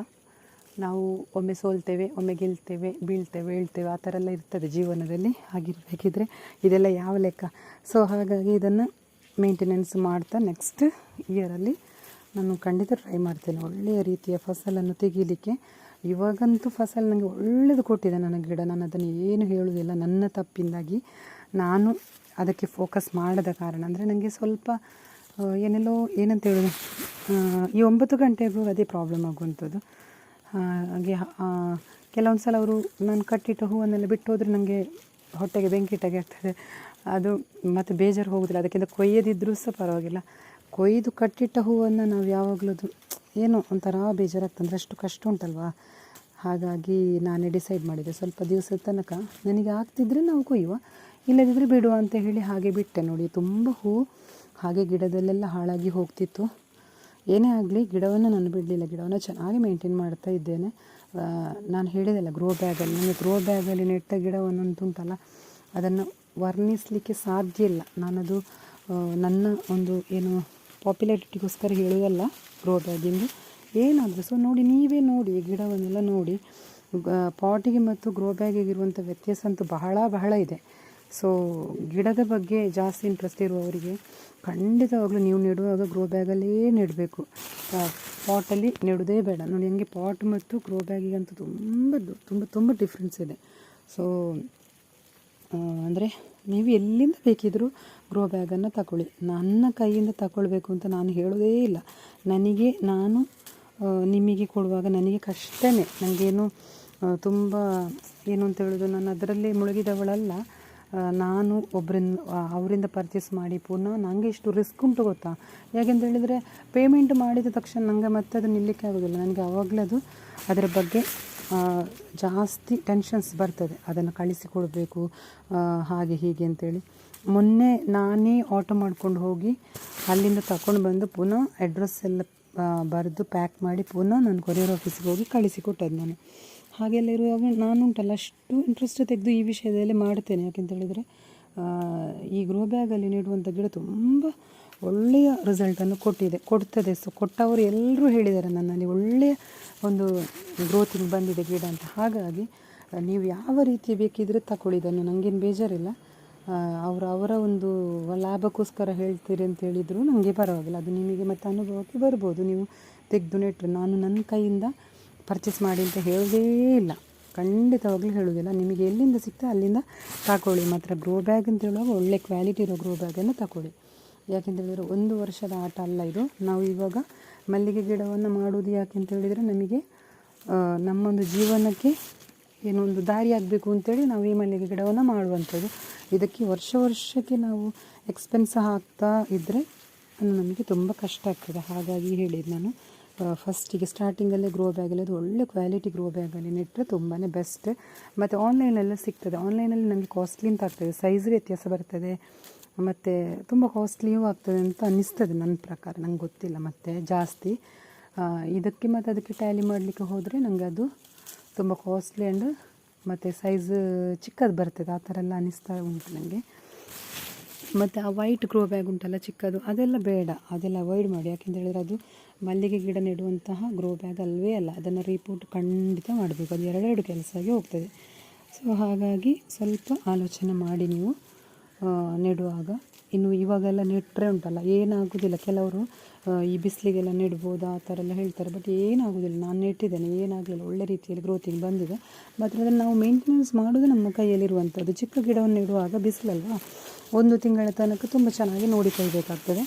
ನಾವು ಒಮ್ಮೆ ಸೋಲ್ತೇವೆ, ಒಮ್ಮೆ ಗೆಲ್ತೇವೆ, ಬೀಳ್ತೇವೆ, ಹೇಳ್ತೇವೆ, ಆ ಥರ ಎಲ್ಲ ಇರ್ತದೆ ಜೀವನದಲ್ಲಿ ಹಾಗಿರಬೇಕಿದ್ರೆ. ಇದೆಲ್ಲ ಯಾವ ಲೆಕ್ಕ? ಸೊ ಹಾಗಾಗಿ ಇದನ್ನು ಮೇಂಟೆನೆನ್ಸ್ ಮಾಡ್ತಾ ನೆಕ್ಸ್ಟ್ ಇಯರಲ್ಲಿ ನಾನು ಖಂಡಿತ ಟ್ರೈ ಮಾಡ್ತೇನೆ. ಒಳ್ಳೆಯ ರೀತಿಯ ಫಸಲನ್ನು ತೆಗೀಲಿಕ್ಕೆ. ಇವಾಗಂತೂ ಫಸಲು ನನಗೆ ಒಳ್ಳೆಯದು ಕೊಟ್ಟಿದೆ ನನ್ನ ಗಿಡ. ನಾನು ಅದನ್ನು ಏನು ಹೇಳುವುದಿಲ್ಲ. ನನ್ನ ತಪ್ಪಿಂದಾಗಿ ನಾನು ಅದಕ್ಕೆ ಫೋಕಸ್ ಮಾಡದ ಕಾರಣ. ಅಂದರೆ ನನಗೆ ಸ್ವಲ್ಪ ಏನೆಲ್ಲೋ, ಏನಂತ ಹೇಳೋದು? ಈ ಒಂಬತ್ತು ಗಂಟೆಗೂ ಅದೇ ಪ್ರಾಬ್ಲಮ್ ಆಗುವಂಥದ್ದು. ಹಾಗೆ ಕೆಲವೊಂದು ಸಲ ಅವರು ನಾನು ಕಟ್ಟಿಟ್ಟ ಹೂವನ್ನೆಲ್ಲ ಬಿಟ್ಟು ಹೋದರೆ ನನಗೆ ಹೊಟ್ಟೆಗೆ ಬೆಂಕಿ ಇಟ್ಟಾಗೆ ಆಗ್ತದೆ. ಅದು ಮತ್ತು ಬೇಜಾರು ಹೋಗೋದಿಲ್ಲ. ಅದಕ್ಕಿಂತ ಕೊಯ್ಯದಿದ್ದರೂ ಸಹ ಪರವಾಗಿಲ್ಲ. ಕೊಯ್ದು ಕಟ್ಟಿಟ್ಟ ಹೂವನ್ನು ನಾವು ಯಾವಾಗಲೂ ಏನೋ ಒಂಥರ ಬೇಜಾರಾಗ್ತದೆ ಅಂದರೆ ಅಷ್ಟು ಕಷ್ಟ ಉಂಟಲ್ವಾ? ಹಾಗಾಗಿ ನಾನೇ ಡಿಸೈಡ್ ಮಾಡಿದೆ, ಸ್ವಲ್ಪ ದಿವಸದ ತನಕ ನನಗೆ ಆಗ್ತಿದ್ರೆ ನಾವು ಕೊಯ್ಯುವ. ಇಲ್ಲದಿದ್ದರೆ ಬಿಡುವ ಅಂತ ಹೇಳಿ ಹಾಗೆ ಬಿಟ್ಟೆ ನೋಡಿ. ತುಂಬ ಹೂ ಹಾಗೆ ಗಿಡದಲ್ಲೆಲ್ಲ ಹಾಳಾಗಿ ಹೋಗ್ತಿತ್ತು. ಏನೇ ಆಗಲಿ ಗಿಡವನ್ನು ನಾನು ಬಿಡಲಿಲ್ಲ. ಗಿಡವನ್ನು ಚೆನ್ನಾಗಿ ಮೇಂಟೈನ್ ಮಾಡ್ತಾ ಇದ್ದೇನೆ. ನಾನು ಹೇಳಿದೆಲ್ಲ ಗ್ರೋ ಬ್ಯಾಗಲ್ಲಿ ನನಗೆ ಗ್ರೋ ಬ್ಯಾಗಲ್ಲಿ ನೆಟ್ಟ ಗಿಡವನ್ನಂತೂ ಉಂಟಲ್ಲ, ಅದನ್ನು ವರ್ಣಿಸಲಿಕ್ಕೆ ಸಾಧ್ಯ ಇಲ್ಲ. ನಾನದು ನನ್ನ ಒಂದು ಏನು ಪಾಪ್ಯುಲಾರಿಟಿಗೋಸ್ಕರ ಹೇಳುವಲ್ಲ ಗ್ರೋ ಬ್ಯಾಗಿಂದು ಏನಾದರೂ ಸೊ ನೋಡಿ, ನೀವೇ ನೋಡಿ ಗಿಡವನ್ನೆಲ್ಲ ನೋಡಿ. ಪಾಟಿಗೆ ಮತ್ತು ಗ್ರೋ ಬ್ಯಾಗಿಗಿರುವಂಥ ವ್ಯತ್ಯಾಸ ಅಂತೂ ಬಹಳ ಬಹಳ ಇದೆ. ಸೊ ಗಿಡದ ಬಗ್ಗೆ ಜಾಸ್ತಿ ಇಂಟ್ರೆಸ್ಟ್ ಇರುವವರಿಗೆ ಖಂಡಿತವಾಗ್ಲೂ ನೀವು ನೆಡುವಾಗ ಗ್ರೋ ಬ್ಯಾಗಲ್ಲೇ ನೆಡಬೇಕು. ಪಾಟಲ್ಲಿ ನೆಡೋದೇ ಬೇಡ. ನೋಡಿ, ಹಂಗೆ ಪಾಟ್ ಮತ್ತು ಗ್ರೋ ಬ್ಯಾಗಿಗಂತೂ ತುಂಬ ತುಂಬ ತುಂಬ ಡಿಫ್ರೆನ್ಸ್ ಇದೆ. ಸೊ ಅಂದರೆ ನೀವು ಎಲ್ಲಿಂದ ಬೇಕಿದ್ದರೂ ಗ್ರೋ ಬ್ಯಾಗನ್ನು ತಗೊಳ್ಳಿ ನನ್ನ ಕೈಯಿಂದ ತಗೊಳ್ಬೇಕು ಅಂತ ನಾನು ಹೇಳೋದೇ ಇಲ್ಲ. ನನಗೆ, ನಾನು ನಿಮಗೆ ಕೊಡುವಾಗ ನನಗೆ ಕಷ್ಟನೇ. ನನಗೇನು ತುಂಬ, ಏನು ಅಂತ ಹೇಳೋದು, ನಾನು ಅದರಲ್ಲಿ ಮುಳುಗಿದವಳಲ್ಲ. ನಾನು ಒಬ್ಬರಿಂದ ಅವರಿಂದ ಪರ್ಚೇಸ್ ಮಾಡಿ ಪುನಃ ನನಗೆ ಇಷ್ಟು ರಿಸ್ಕ್ ಉಂಟು ಗೊತ್ತಾ? ಯಾಕೆಂತ ಹೇಳಿದರೆ ಪೇಮೆಂಟ್ ಮಾಡಿದ ತಕ್ಷಣ ನನಗೆ ಮತ್ತೆ ಅದು ನಿಲ್ಲಕ್ಕೆ ಆಗೋದಿಲ್ಲ. ನನಗೆ ಆವಾಗಲೇ ಅದು ಅದರ ಬಗ್ಗೆ ಜಾಸ್ತಿ ಟೆನ್ಷನ್ಸ್ ಬರ್ತದೆ. ಅದನ್ನು ಕಳಿಸಿಕೊಡಬೇಕು ಹಾಗೆ ಹೀಗೆ ಅಂತೇಳಿ. ಮೊನ್ನೆ ನಾನೇ ಆಟೋ ಮಾಡ್ಕೊಂಡು ಹೋಗಿ ಅಲ್ಲಿಂದ ತಗೊಂಡು ಬಂದು ಪುನಃ ಅಡ್ರೆಸ್ ಎಲ್ಲ ಬರೆದು ಪ್ಯಾಕ್ ಮಾಡಿ ಪುನಃ ನಾನು ಕೊರಿಯರ್ ಆಫೀಸಿಗೆ ಹೋಗಿ ಕಳಿಸಿಕೊಟ್ಟದ್ದು ನಾನು. ಹಾಗೆಲ್ಲ ಇರುವಾಗ ನಾನು ಉಂಟಲ್ಲ, ಅಷ್ಟು ಇಂಟ್ರೆಸ್ಟ್ ತೆಗೆದು ಈ ವಿಷಯದಲ್ಲಿ ಮಾಡ್ತೇನೆ. ಯಾಕೆಂತ ಹೇಳಿದರೆ ಈ ಗ್ರೋ ಬ್ಯಾಗಲ್ಲಿ ನೆಡುವಂಥ ಗಿಡ ತುಂಬ ಒಳ್ಳೆಯ ರಿಸಲ್ಟನ್ನು ಕೊಟ್ಟಿದೆ, ಕೊಡ್ತದೆ. ಸೊ ಕೊಟ್ಟವರು ಎಲ್ಲರೂ ಹೇಳಿದ್ದಾರೆ ನನ್ನಲ್ಲಿ, ಒಳ್ಳೆಯ ಒಂದು ಗ್ರೋತಿಂಗ್ ಬಂದಿದೆ ಗಿಡ ಅಂತ. ಹಾಗಾಗಿ ನೀವು ಯಾವ ರೀತಿ ಬೇಕಿದ್ರೆ ತಗೊಳ್ಳಿ ಇದನ್ನು ನನಗೇನು ಬೇಜಾರಿಲ್ಲ. ಅವರು ಅವರ ಒಂದು ಲಾಭಕ್ಕೋಸ್ಕರ ಹೇಳ್ತೀರಿ ಅಂತ ಹೇಳಿದರೂ ನನಗೆ ಪರವಾಗಿಲ್ಲ. ಅದು ನಿಮಗೆ ಮತ್ತೆ ಅನುಭವಕ್ಕೆ ಬರ್ಬೋದು. ನೀವು ತೆಗೆದು ನೆಟ್ಟರೆ ನಾನು ನನ್ನ ಕೈಯಿಂದ ಪರ್ಚೇಸ್ ಮಾಡಿ ಅಂತ ಹೇಳೋದೇ ಇಲ್ಲ. ಖಂಡಿತವಾಗ್ಲೂ ಹೇಳೋದಿಲ್ಲ ನಿಮಗೆ ಎಲ್ಲಿಂದ ಸಿಗ್ತಾ ಅಲ್ಲಿಂದ ತಗೊಳ್ಳಿ ಮಾತ್ರ ಗ್ರೋ ಬ್ಯಾಗ್ ಅಂತ ಹೇಳುವಾಗ ಒಳ್ಳೆ ಕ್ವಾಲಿಟಿ ಇರೋ ಗ್ರೋ ಬ್ಯಾಗನ್ನು ತಗೊಳ್ಳಿ ಯಾಕೆಂತ ಹೇಳಿದರೆ ಒಂದು ವರ್ಷದ ಆಟ ಅಲ್ಲ ಇದು. ನಾವು ಇವಾಗ ಮಲ್ಲಿಗೆ ಗಿಡವನ್ನು ಮಾಡುವುದು ಯಾಕೆ ಅಂತ ಹೇಳಿದರೆ ನಮಗೆ ನಮ್ಮೊಂದು ಜೀವನಕ್ಕೆ ಏನೊಂದು ದಾರಿ ಆಗಬೇಕು ಅಂತೇಳಿ ನಾವು ಈ ಮಲ್ಲಿಗೆ ಗಿಡವನ್ನು ಮಾಡುವಂಥದ್ದು. ಇದಕ್ಕೆ ವರ್ಷ ವರ್ಷಕ್ಕೆ ನಾವು ಎಕ್ಸ್ಪೆನ್ಸ್ ಹಾಕ್ತಾ ಇದ್ದರೆ ಅದು ನಮಗೆ ತುಂಬ ಕಷ್ಟ ಆಗ್ತದೆ. ಹಾಗಾಗಿ ಹೇಳಿದ್ದು ನಾನು. ಫಸ್ಟಿಗೆ ಸ್ಟಾರ್ಟಿಂಗಲ್ಲೇ ಗ್ರೋ ಬ್ಯಾಗಲ್ಲಿ ಅದು ಒಳ್ಳೆ ಕ್ವಾಲಿಟಿ ಗ್ರೋ ಬ್ಯಾಗಲ್ಲಿ ನೆಟ್ಟರೆ ತುಂಬಾ ಬೆಸ್ಟ್ ಮತ್ತು ಆನ್ಲೈನೆಲ್ಲ ಸಿಗ್ತದೆ. ಆನ್ಲೈನಲ್ಲಿ ನನಗೆ ಕಾಸ್ಟ್ಲಿ ಅಂತ ಆಗ್ತದೆ. ಸೈಜ್ ವ್ಯತ್ಯಾಸ ಬರ್ತದೆ. ಮತ್ತು ತುಂಬ ಕಾಸ್ಟ್ಲಿಯೂ ಆಗ್ತದೆ ಅಂತ ಅನ್ನಿಸ್ತದೆ ನನ್ನ ಪ್ರಕಾರ. ನಂಗೆ ಗೊತ್ತಿಲ್ಲ ಮತ್ತು ಜಾಸ್ತಿ. ಇದಕ್ಕೆ ಮತ್ತು ಅದಕ್ಕೆ ಟ್ಯಾಲಿ ಮಾಡಲಿಕ್ಕೆ ಹೋದರೆ ನನಗೆ ಅದು ತುಂಬ ಕಾಸ್ಟ್ಲಿ ಆ್ಯಂಡ್ ಮತ್ತು ಸೈಜ್ ಚಿಕ್ಕದು ಬರ್ತದೆ. ಆ ಥರ ಎಲ್ಲ ಅನ್ನಿಸ್ತಾ ಉಂಟು ನನಗೆ ಮತ್ತು ಆ ವೈಟ್ ಗ್ರೋ ಬ್ಯಾಗ್ ಉಂಟಲ್ಲ ಚಿಕ್ಕದು, ಅದೆಲ್ಲ ಬೇಡ. ಅದೆಲ್ಲ ಅವಾಯ್ಡ್ ಮಾಡಿ. ಯಾಕೆಂತ ಹೇಳಿದ್ರೆ ಅದು ಮಲ್ಲಿಗೆ ಗಿಡ ನೆಡುವಂತಹ ಗ್ರೋ ಬ್ಯಾಗ್ ಅಲ್ವೇ ಅಲ್ಲ, ಅದನ್ನು ರಿಪೋರ್ಟ್ ಖಂಡಿತ ಮಾಡಬೇಕು. ಅದು ಎರಡೆರಡು ಕೆಲಸ ಆಗಿ ಹೋಗ್ತದೆ. ಸೊ ಹಾಗಾಗಿ ಸ್ವಲ್ಪ ಆಲೋಚನೆ ಮಾಡಿ ನೀವು ನೆಡುವಾಗ. ಇನ್ನು ಇವಾಗೆಲ್ಲ ನೆಟ್ಟರೆ ಉಂಟಲ್ಲ, ಏನಾಗೋದಿಲ್ಲ. ಕೆಲವರು ಈ ಬಿಸಿಲಿಗೆಲ್ಲ ನೆಡ್ಬೋದು, ಆ ಥರ ಎಲ್ಲ ಹೇಳ್ತಾರೆ. ಬಟ್ ಏನಾಗೋದಿಲ್ಲ. ನಾನು ನೆಟ್ಟಿದ್ದೇನೆ, ಏನಾಗಲಿಲ್ಲ. ಒಳ್ಳೆ ರೀತಿಯಲ್ಲಿ ಗ್ರೋತಿಂಗ್ ಬಂದಿದೆ. ಮತ್ತು ಅದನ್ನು ನಾವು ಮೇಂಟೆನೆನ್ಸ್ ಮಾಡೋದು ನಮ್ಮ ಕೈಯಲ್ಲಿರುವಂಥದ್ದು. ಚಿಕ್ಕ ಗಿಡವನ್ನು ನೆಡುವಾಗ ಬಿಸಿಲಲ್ವಾ? ಒಂದು ತಿಂಗಳ ತನಕ ತುಂಬ ಚೆನ್ನಾಗಿ ನೋಡಿಕೊಳ್ಬೇಕಾಗ್ತದೆ.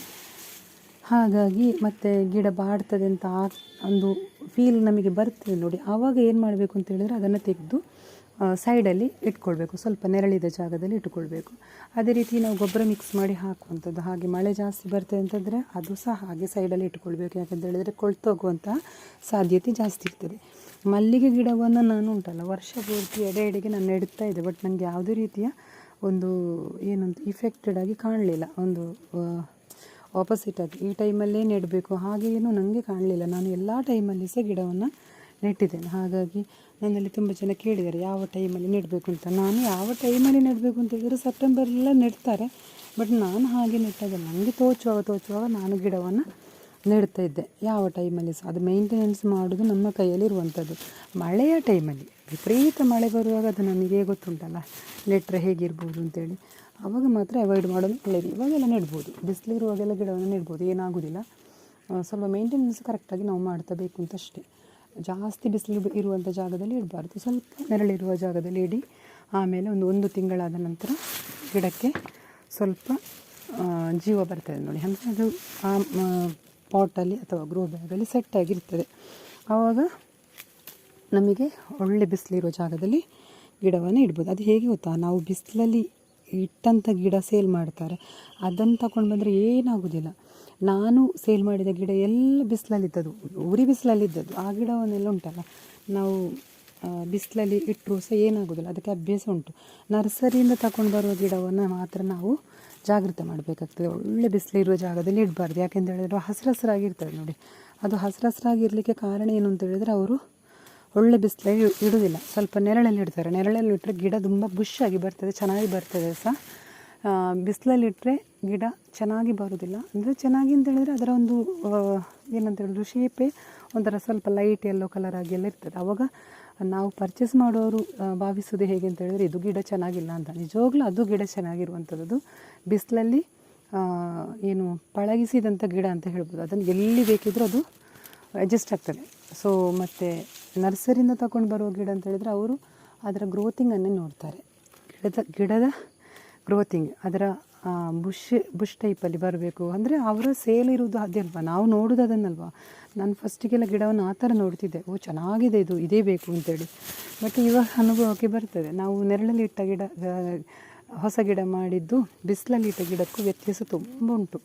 ಹಾಗಾಗಿ ಮತ್ತೆ ಗಿಡ ಬಾಡ್ತದೆ ಅಂತ ಆ ಒಂದು ಫೀಲ್ ನಮಗೆ ಬರ್ತದೆ ನೋಡಿ. ಆವಾಗ ಏನು ಮಾಡಬೇಕು ಅಂತ ಹೇಳಿದರೆ ಅದನ್ನು ತೆಗೆದು ಸೈಡಲ್ಲಿ ಇಟ್ಕೊಳ್ಬೇಕು. ಸ್ವಲ್ಪ ನೆರಳಿದ ಜಾಗದಲ್ಲಿ ಇಟ್ಕೊಳ್ಬೇಕು. ಅದೇ ರೀತಿ ನಾವು ಗೊಬ್ಬರ ಮಿಕ್ಸ್ ಮಾಡಿ ಹಾಕುವಂಥದ್ದು. ಹಾಗೆ ಮಳೆ ಜಾಸ್ತಿ ಬರ್ತದೆ ಅಂತಂದರೆ ಅದು ಸಹ ಹಾಗೆ ಸೈಡಲ್ಲಿ ಇಟ್ಕೊಳ್ಬೇಕು. ಯಾಕಂತ ಹೇಳಿದರೆ ಕೊಳ್ತೋಗುವಂಥ ಸಾಧ್ಯತೆ ಜಾಸ್ತಿ ಇರ್ತದೆ. ಮಲ್ಲಿಗೆ ಗಿಡವನ್ನು ನಾನು ಉಂಟಲ್ಲ, ವರ್ಷ ಪೂರ್ತಿ ಎಡೆ ಎಡೆಗೆ ನಾನು ನೆಡ್ತಾ ಇದ್ದೆ. ಬಟ್ ನನಗೆ ಯಾವುದೇ ರೀತಿಯ ಒಂದು ಏನಂತ ಇಫೆಕ್ಟೆಡ್ ಆಗಿ ಕಾಣಲಿಲ್ಲ. ಒಂದು ಆಪೋಸಿಟ್ ಆಗಿ. ಈ ಟೈಮಲ್ಲೇ ನೆಡಬೇಕು. ಹಾಗೆ ಏನು ನನಗೆ ಕಾಣಲಿಲ್ಲ. ನಾನು ಎಲ್ಲ ಟೈಮಲ್ಲಿ ಸಹ ಗಿಡವನ್ನು ನೆಟ್ಟಿದ್ದೇನೆ. ಹಾಗಾಗಿ ನನ್ನಲ್ಲಿ ತುಂಬ ಜನ ಕೇಳಿದ್ದಾರೆ, ಯಾವ ಟೈಮಲ್ಲಿ ನೆಡಬೇಕು ಅಂತ. ನಾನು ಯಾವ ಟೈಮಲ್ಲಿ ನೆಡಬೇಕು ಅಂತ ಹೇಳಿದರೆ ಸೆಪ್ಟೆಂಬರೆಲ್ಲ ನೆಡ್ತಾರೆ. ಬಟ್ ನಾನು ಹಾಗೆ ನೆಟ್ಟದಲ್ಲ ನನಗೆ ತೋಚುವಾಗ ತೋಚುವಾಗ ನಾನು ಗಿಡವನ್ನು ನೆಡ್ತಾ ಇದ್ದೆ. ಯಾವ ಟೈಮಲ್ಲಿ ಸಹ. ಅದು ಮೇಂಟೆನೆನ್ಸ್ ಮಾಡೋದು ನಮ್ಮ ಕೈಯಲ್ಲಿರುವಂಥದ್ದು. ಮಳೆಯ ಟೈಮಲ್ಲಿ ವಿಪರೀತ ಮಳೆ ಬರುವಾಗ ಅದು ನಮಗೆ ಗೊತ್ತುಂಟಲ್ಲ. ನೆಟ್ಟರೆ ಹೇಗಿರ್ಬೋದು ಅಂತೇಳಿ. ಆವಾಗ ಮಾತ್ರ ಅವಾಯ್ಡ್ ಮಾಡೋದು ಒಳ್ಳೆಯದು ಇವಾಗೆಲ್ಲ ನೆಡ್ಬೋದು. ಬಿಸಿಲಿರುವಾಗೆಲ್ಲ ಗಿಡವನ್ನು ನೆಡ್ಬೋದು. ಏನಾಗೋದಿಲ್ಲ. ಸ್ವಲ್ಪ ಮೇಂಟೆನೆನ್ಸ್ ಕರೆಕ್ಟಾಗಿ ನಾವು ಮಾಡ್ತಾ ಬೇಕು ಅಂತ ಅಷ್ಟೇ ಜಾಸ್ತಿ ಬಿಸಿಲು ಇರುವಂಥ ಜಾಗದಲ್ಲಿ ಇಡಬಾರ್ದು. ಸ್ವಲ್ಪ ನೆರಳಿರುವ ಜಾಗದಲ್ಲಿ ಇಡಿ. ಆಮೇಲೆ ಒಂದು ಒಂದು ತಿಂಗಳಾದ ನಂತರ ಗಿಡಕ್ಕೆ ಸ್ವಲ್ಪ ಜೀವ ಬರ್ತದೆ ನೋಡಿ. ಅಂದರೆ ಅದು ಆ ಪಾಟಲ್ಲಿ ಅಥವಾ ಗ್ರೋ ಬ್ಯಾಗಲ್ಲಿ ಸೆಟ್ಟಾಗಿರ್ತದೆ ಆವಾಗ ನಮಗೆ ಒಳ್ಳೆ ಬಿಸಿಲಿರುವ ಜಾಗದಲ್ಲಿ ಗಿಡವನ್ನು ಇಡ್ಬೋದು. ಅದು ಹೇಗೆ ಗೊತ್ತಾ? ನಾವು ಬಿಸಿಲಲ್ಲಿ ಇಟ್ಟಂಥ ಗಿಡ ಸೇಲ್ ಮಾಡ್ತಾರೆ. ಅದನ್ನು ತಗೊಂಡು ಬಂದರೆ ಏನಾಗೋದಿಲ್ಲ. ನಾನು ಸೇಲ್ ಮಾಡಿದ ಗಿಡ ಎಲ್ಲ ಬಿಸಿಲಲ್ಲಿದ್ದದ್ದು, ಉರಿ ಬಿಸಿಲಲ್ಲಿದ್ದದ್ದು. ಆ ಗಿಡವನ್ನೆಲ್ಲ ಉಂಟಲ್ಲ, ನಾವು ಬಿಸಿಲಲ್ಲಿ ಇಟ್ಟರು ಸಹ ಏನಾಗೋದಿಲ್ಲ. ಅದಕ್ಕೆ ಅಭ್ಯಾಸ ಉಂಟು. ನರ್ಸರಿಯಿಂದ ತಗೊಂಡು ಬರುವ ಗಿಡವನ್ನು ಮಾತ್ರ ನಾವು ಜಾಗೃತ ಮಾಡಬೇಕಾಗ್ತದೆ. ಒಳ್ಳೆ ಬಿಸಿಲಿರುವ ಜಾಗದಲ್ಲಿ ಇಡಬಾರ್ದು. ಯಾಕೆಂತ ಹೇಳಿದ್ರೆ ಹಸಿರು ನೋಡಿ. ಅದು ಹಸಿರು ಹಸಿರಾಗಿರಲಿಕ್ಕೆ ಕಾರಣ ಏನು ಅಂತ ಹೇಳಿದರೆ ಅವರು ಒಳ್ಳೆ ಬಿಸ್ಲಲ್ಲಿ ಇಡೋದಿಲ್ಲ. ಸ್ವಲ್ಪ ನೆರಳಲ್ಲಿ ಇಡ್ತಾರೆ. ನೆರಳಲ್ಲಿ ಇಟ್ಟರೆ ಗಿಡ ತುಂಬ ಬುಷ್ ಆಗಿ ಬರ್ತದೆ, ಚೆನ್ನಾಗಿ ಬರ್ತದೆ ಸಹ. ಬಿಸಿಲಲ್ಲಿ ಇಟ್ಟರೆ ಗಿಡ ಚೆನ್ನಾಗಿ ಬರೋದಿಲ್ಲ. ಅಂದರೆ ಚೆನ್ನಾಗಿ ಅಂತ ಹೇಳಿದರೆ ಅದರ ಒಂದು ಏನಂತ ಹೇಳಿದ್ರು ಶೇಪೇ ಒಂಥರ ಸ್ವಲ್ಪ ಲೈಟ್ ಎಲ್ಲೋ ಕಲರ್ ಆಗಿ ಎಲ್ಲ ಇರ್ತದೆ. ಆವಾಗ ನಾವು ಪರ್ಚೇಸ್ ಮಾಡೋರು ಭಾವಿಸೋದು ಹೇಗೆ ಅಂತ ಹೇಳಿದರೆ ಇದು ಗಿಡ ಚೆನ್ನಾಗಿಲ್ಲ ಅಂತ. ನಿಜವಾಗ್ಲೂ ಅದು ಗಿಡ ಚೆನ್ನಾಗಿರುವಂಥದ್ದು ಬಿಸಿಲಲ್ಲಿ ಏನು ಪಳಗಿಸಿದಂಥ ಗಿಡ ಅಂತ ಹೇಳ್ಬೋದು. ಅದನ್ನು ಎಲ್ಲಿ ಬೇಕಿದ್ರೂ ಅದು ಅಡ್ಜಸ್ಟ್ ಆಗ್ತದೆ. ಸೊ ಮತ್ತು ನರ್ಸರಿಯಿಂದ ತಗೊಂಡು ಬರುವ ಗಿಡ ಅಂತ ಹೇಳಿದರೆ ಅವರು ಅದರ ಗ್ರೋತಿಂಗನ್ನೇ ನೋಡ್ತಾರೆ. ಗಿಡದ ಗಿಡದ ಗ್ರೋತಿಂಗ್ ಅದರ ಬುಷ್ ಬುಷ್ ಟೈಪಲ್ಲಿ ಬರಬೇಕು ಅಂದರೆ ಅವರ ಸೇಲ್ ಇರುವುದು ಅದೇ ಅಲ್ವಾ? ನಾವು ನೋಡೋದು ಅದನ್ನಲ್ವಾ? ನಾನು ಫಸ್ಟಿಗೆಲ್ಲ ಗಿಡವನ್ನು ಆ ಥರ ನೋಡ್ತಿದ್ದೆ. ಓ, ಚೆನ್ನಾಗಿದೆ ಇದು, ಇದೇ ಬೇಕು ಅಂತೇಳಿ. ಬಟ್ ಇವಾಗ ಅನುಭವಕ್ಕೆ ಬರ್ತದೆ. ನಾವು ನೆರಳಲ್ಲಿ ಇಟ್ಟ ಗಿಡ ಹೊಸ ಗಿಡ ಮಾಡಿದ್ದು ಬಿಸಿಲಲ್ಲಿ ಇಟ್ಟ ಗಿಡಕ್ಕೂ ವ್ಯತ್ಯಾಸ ತುಂಬ ಉಂಟು.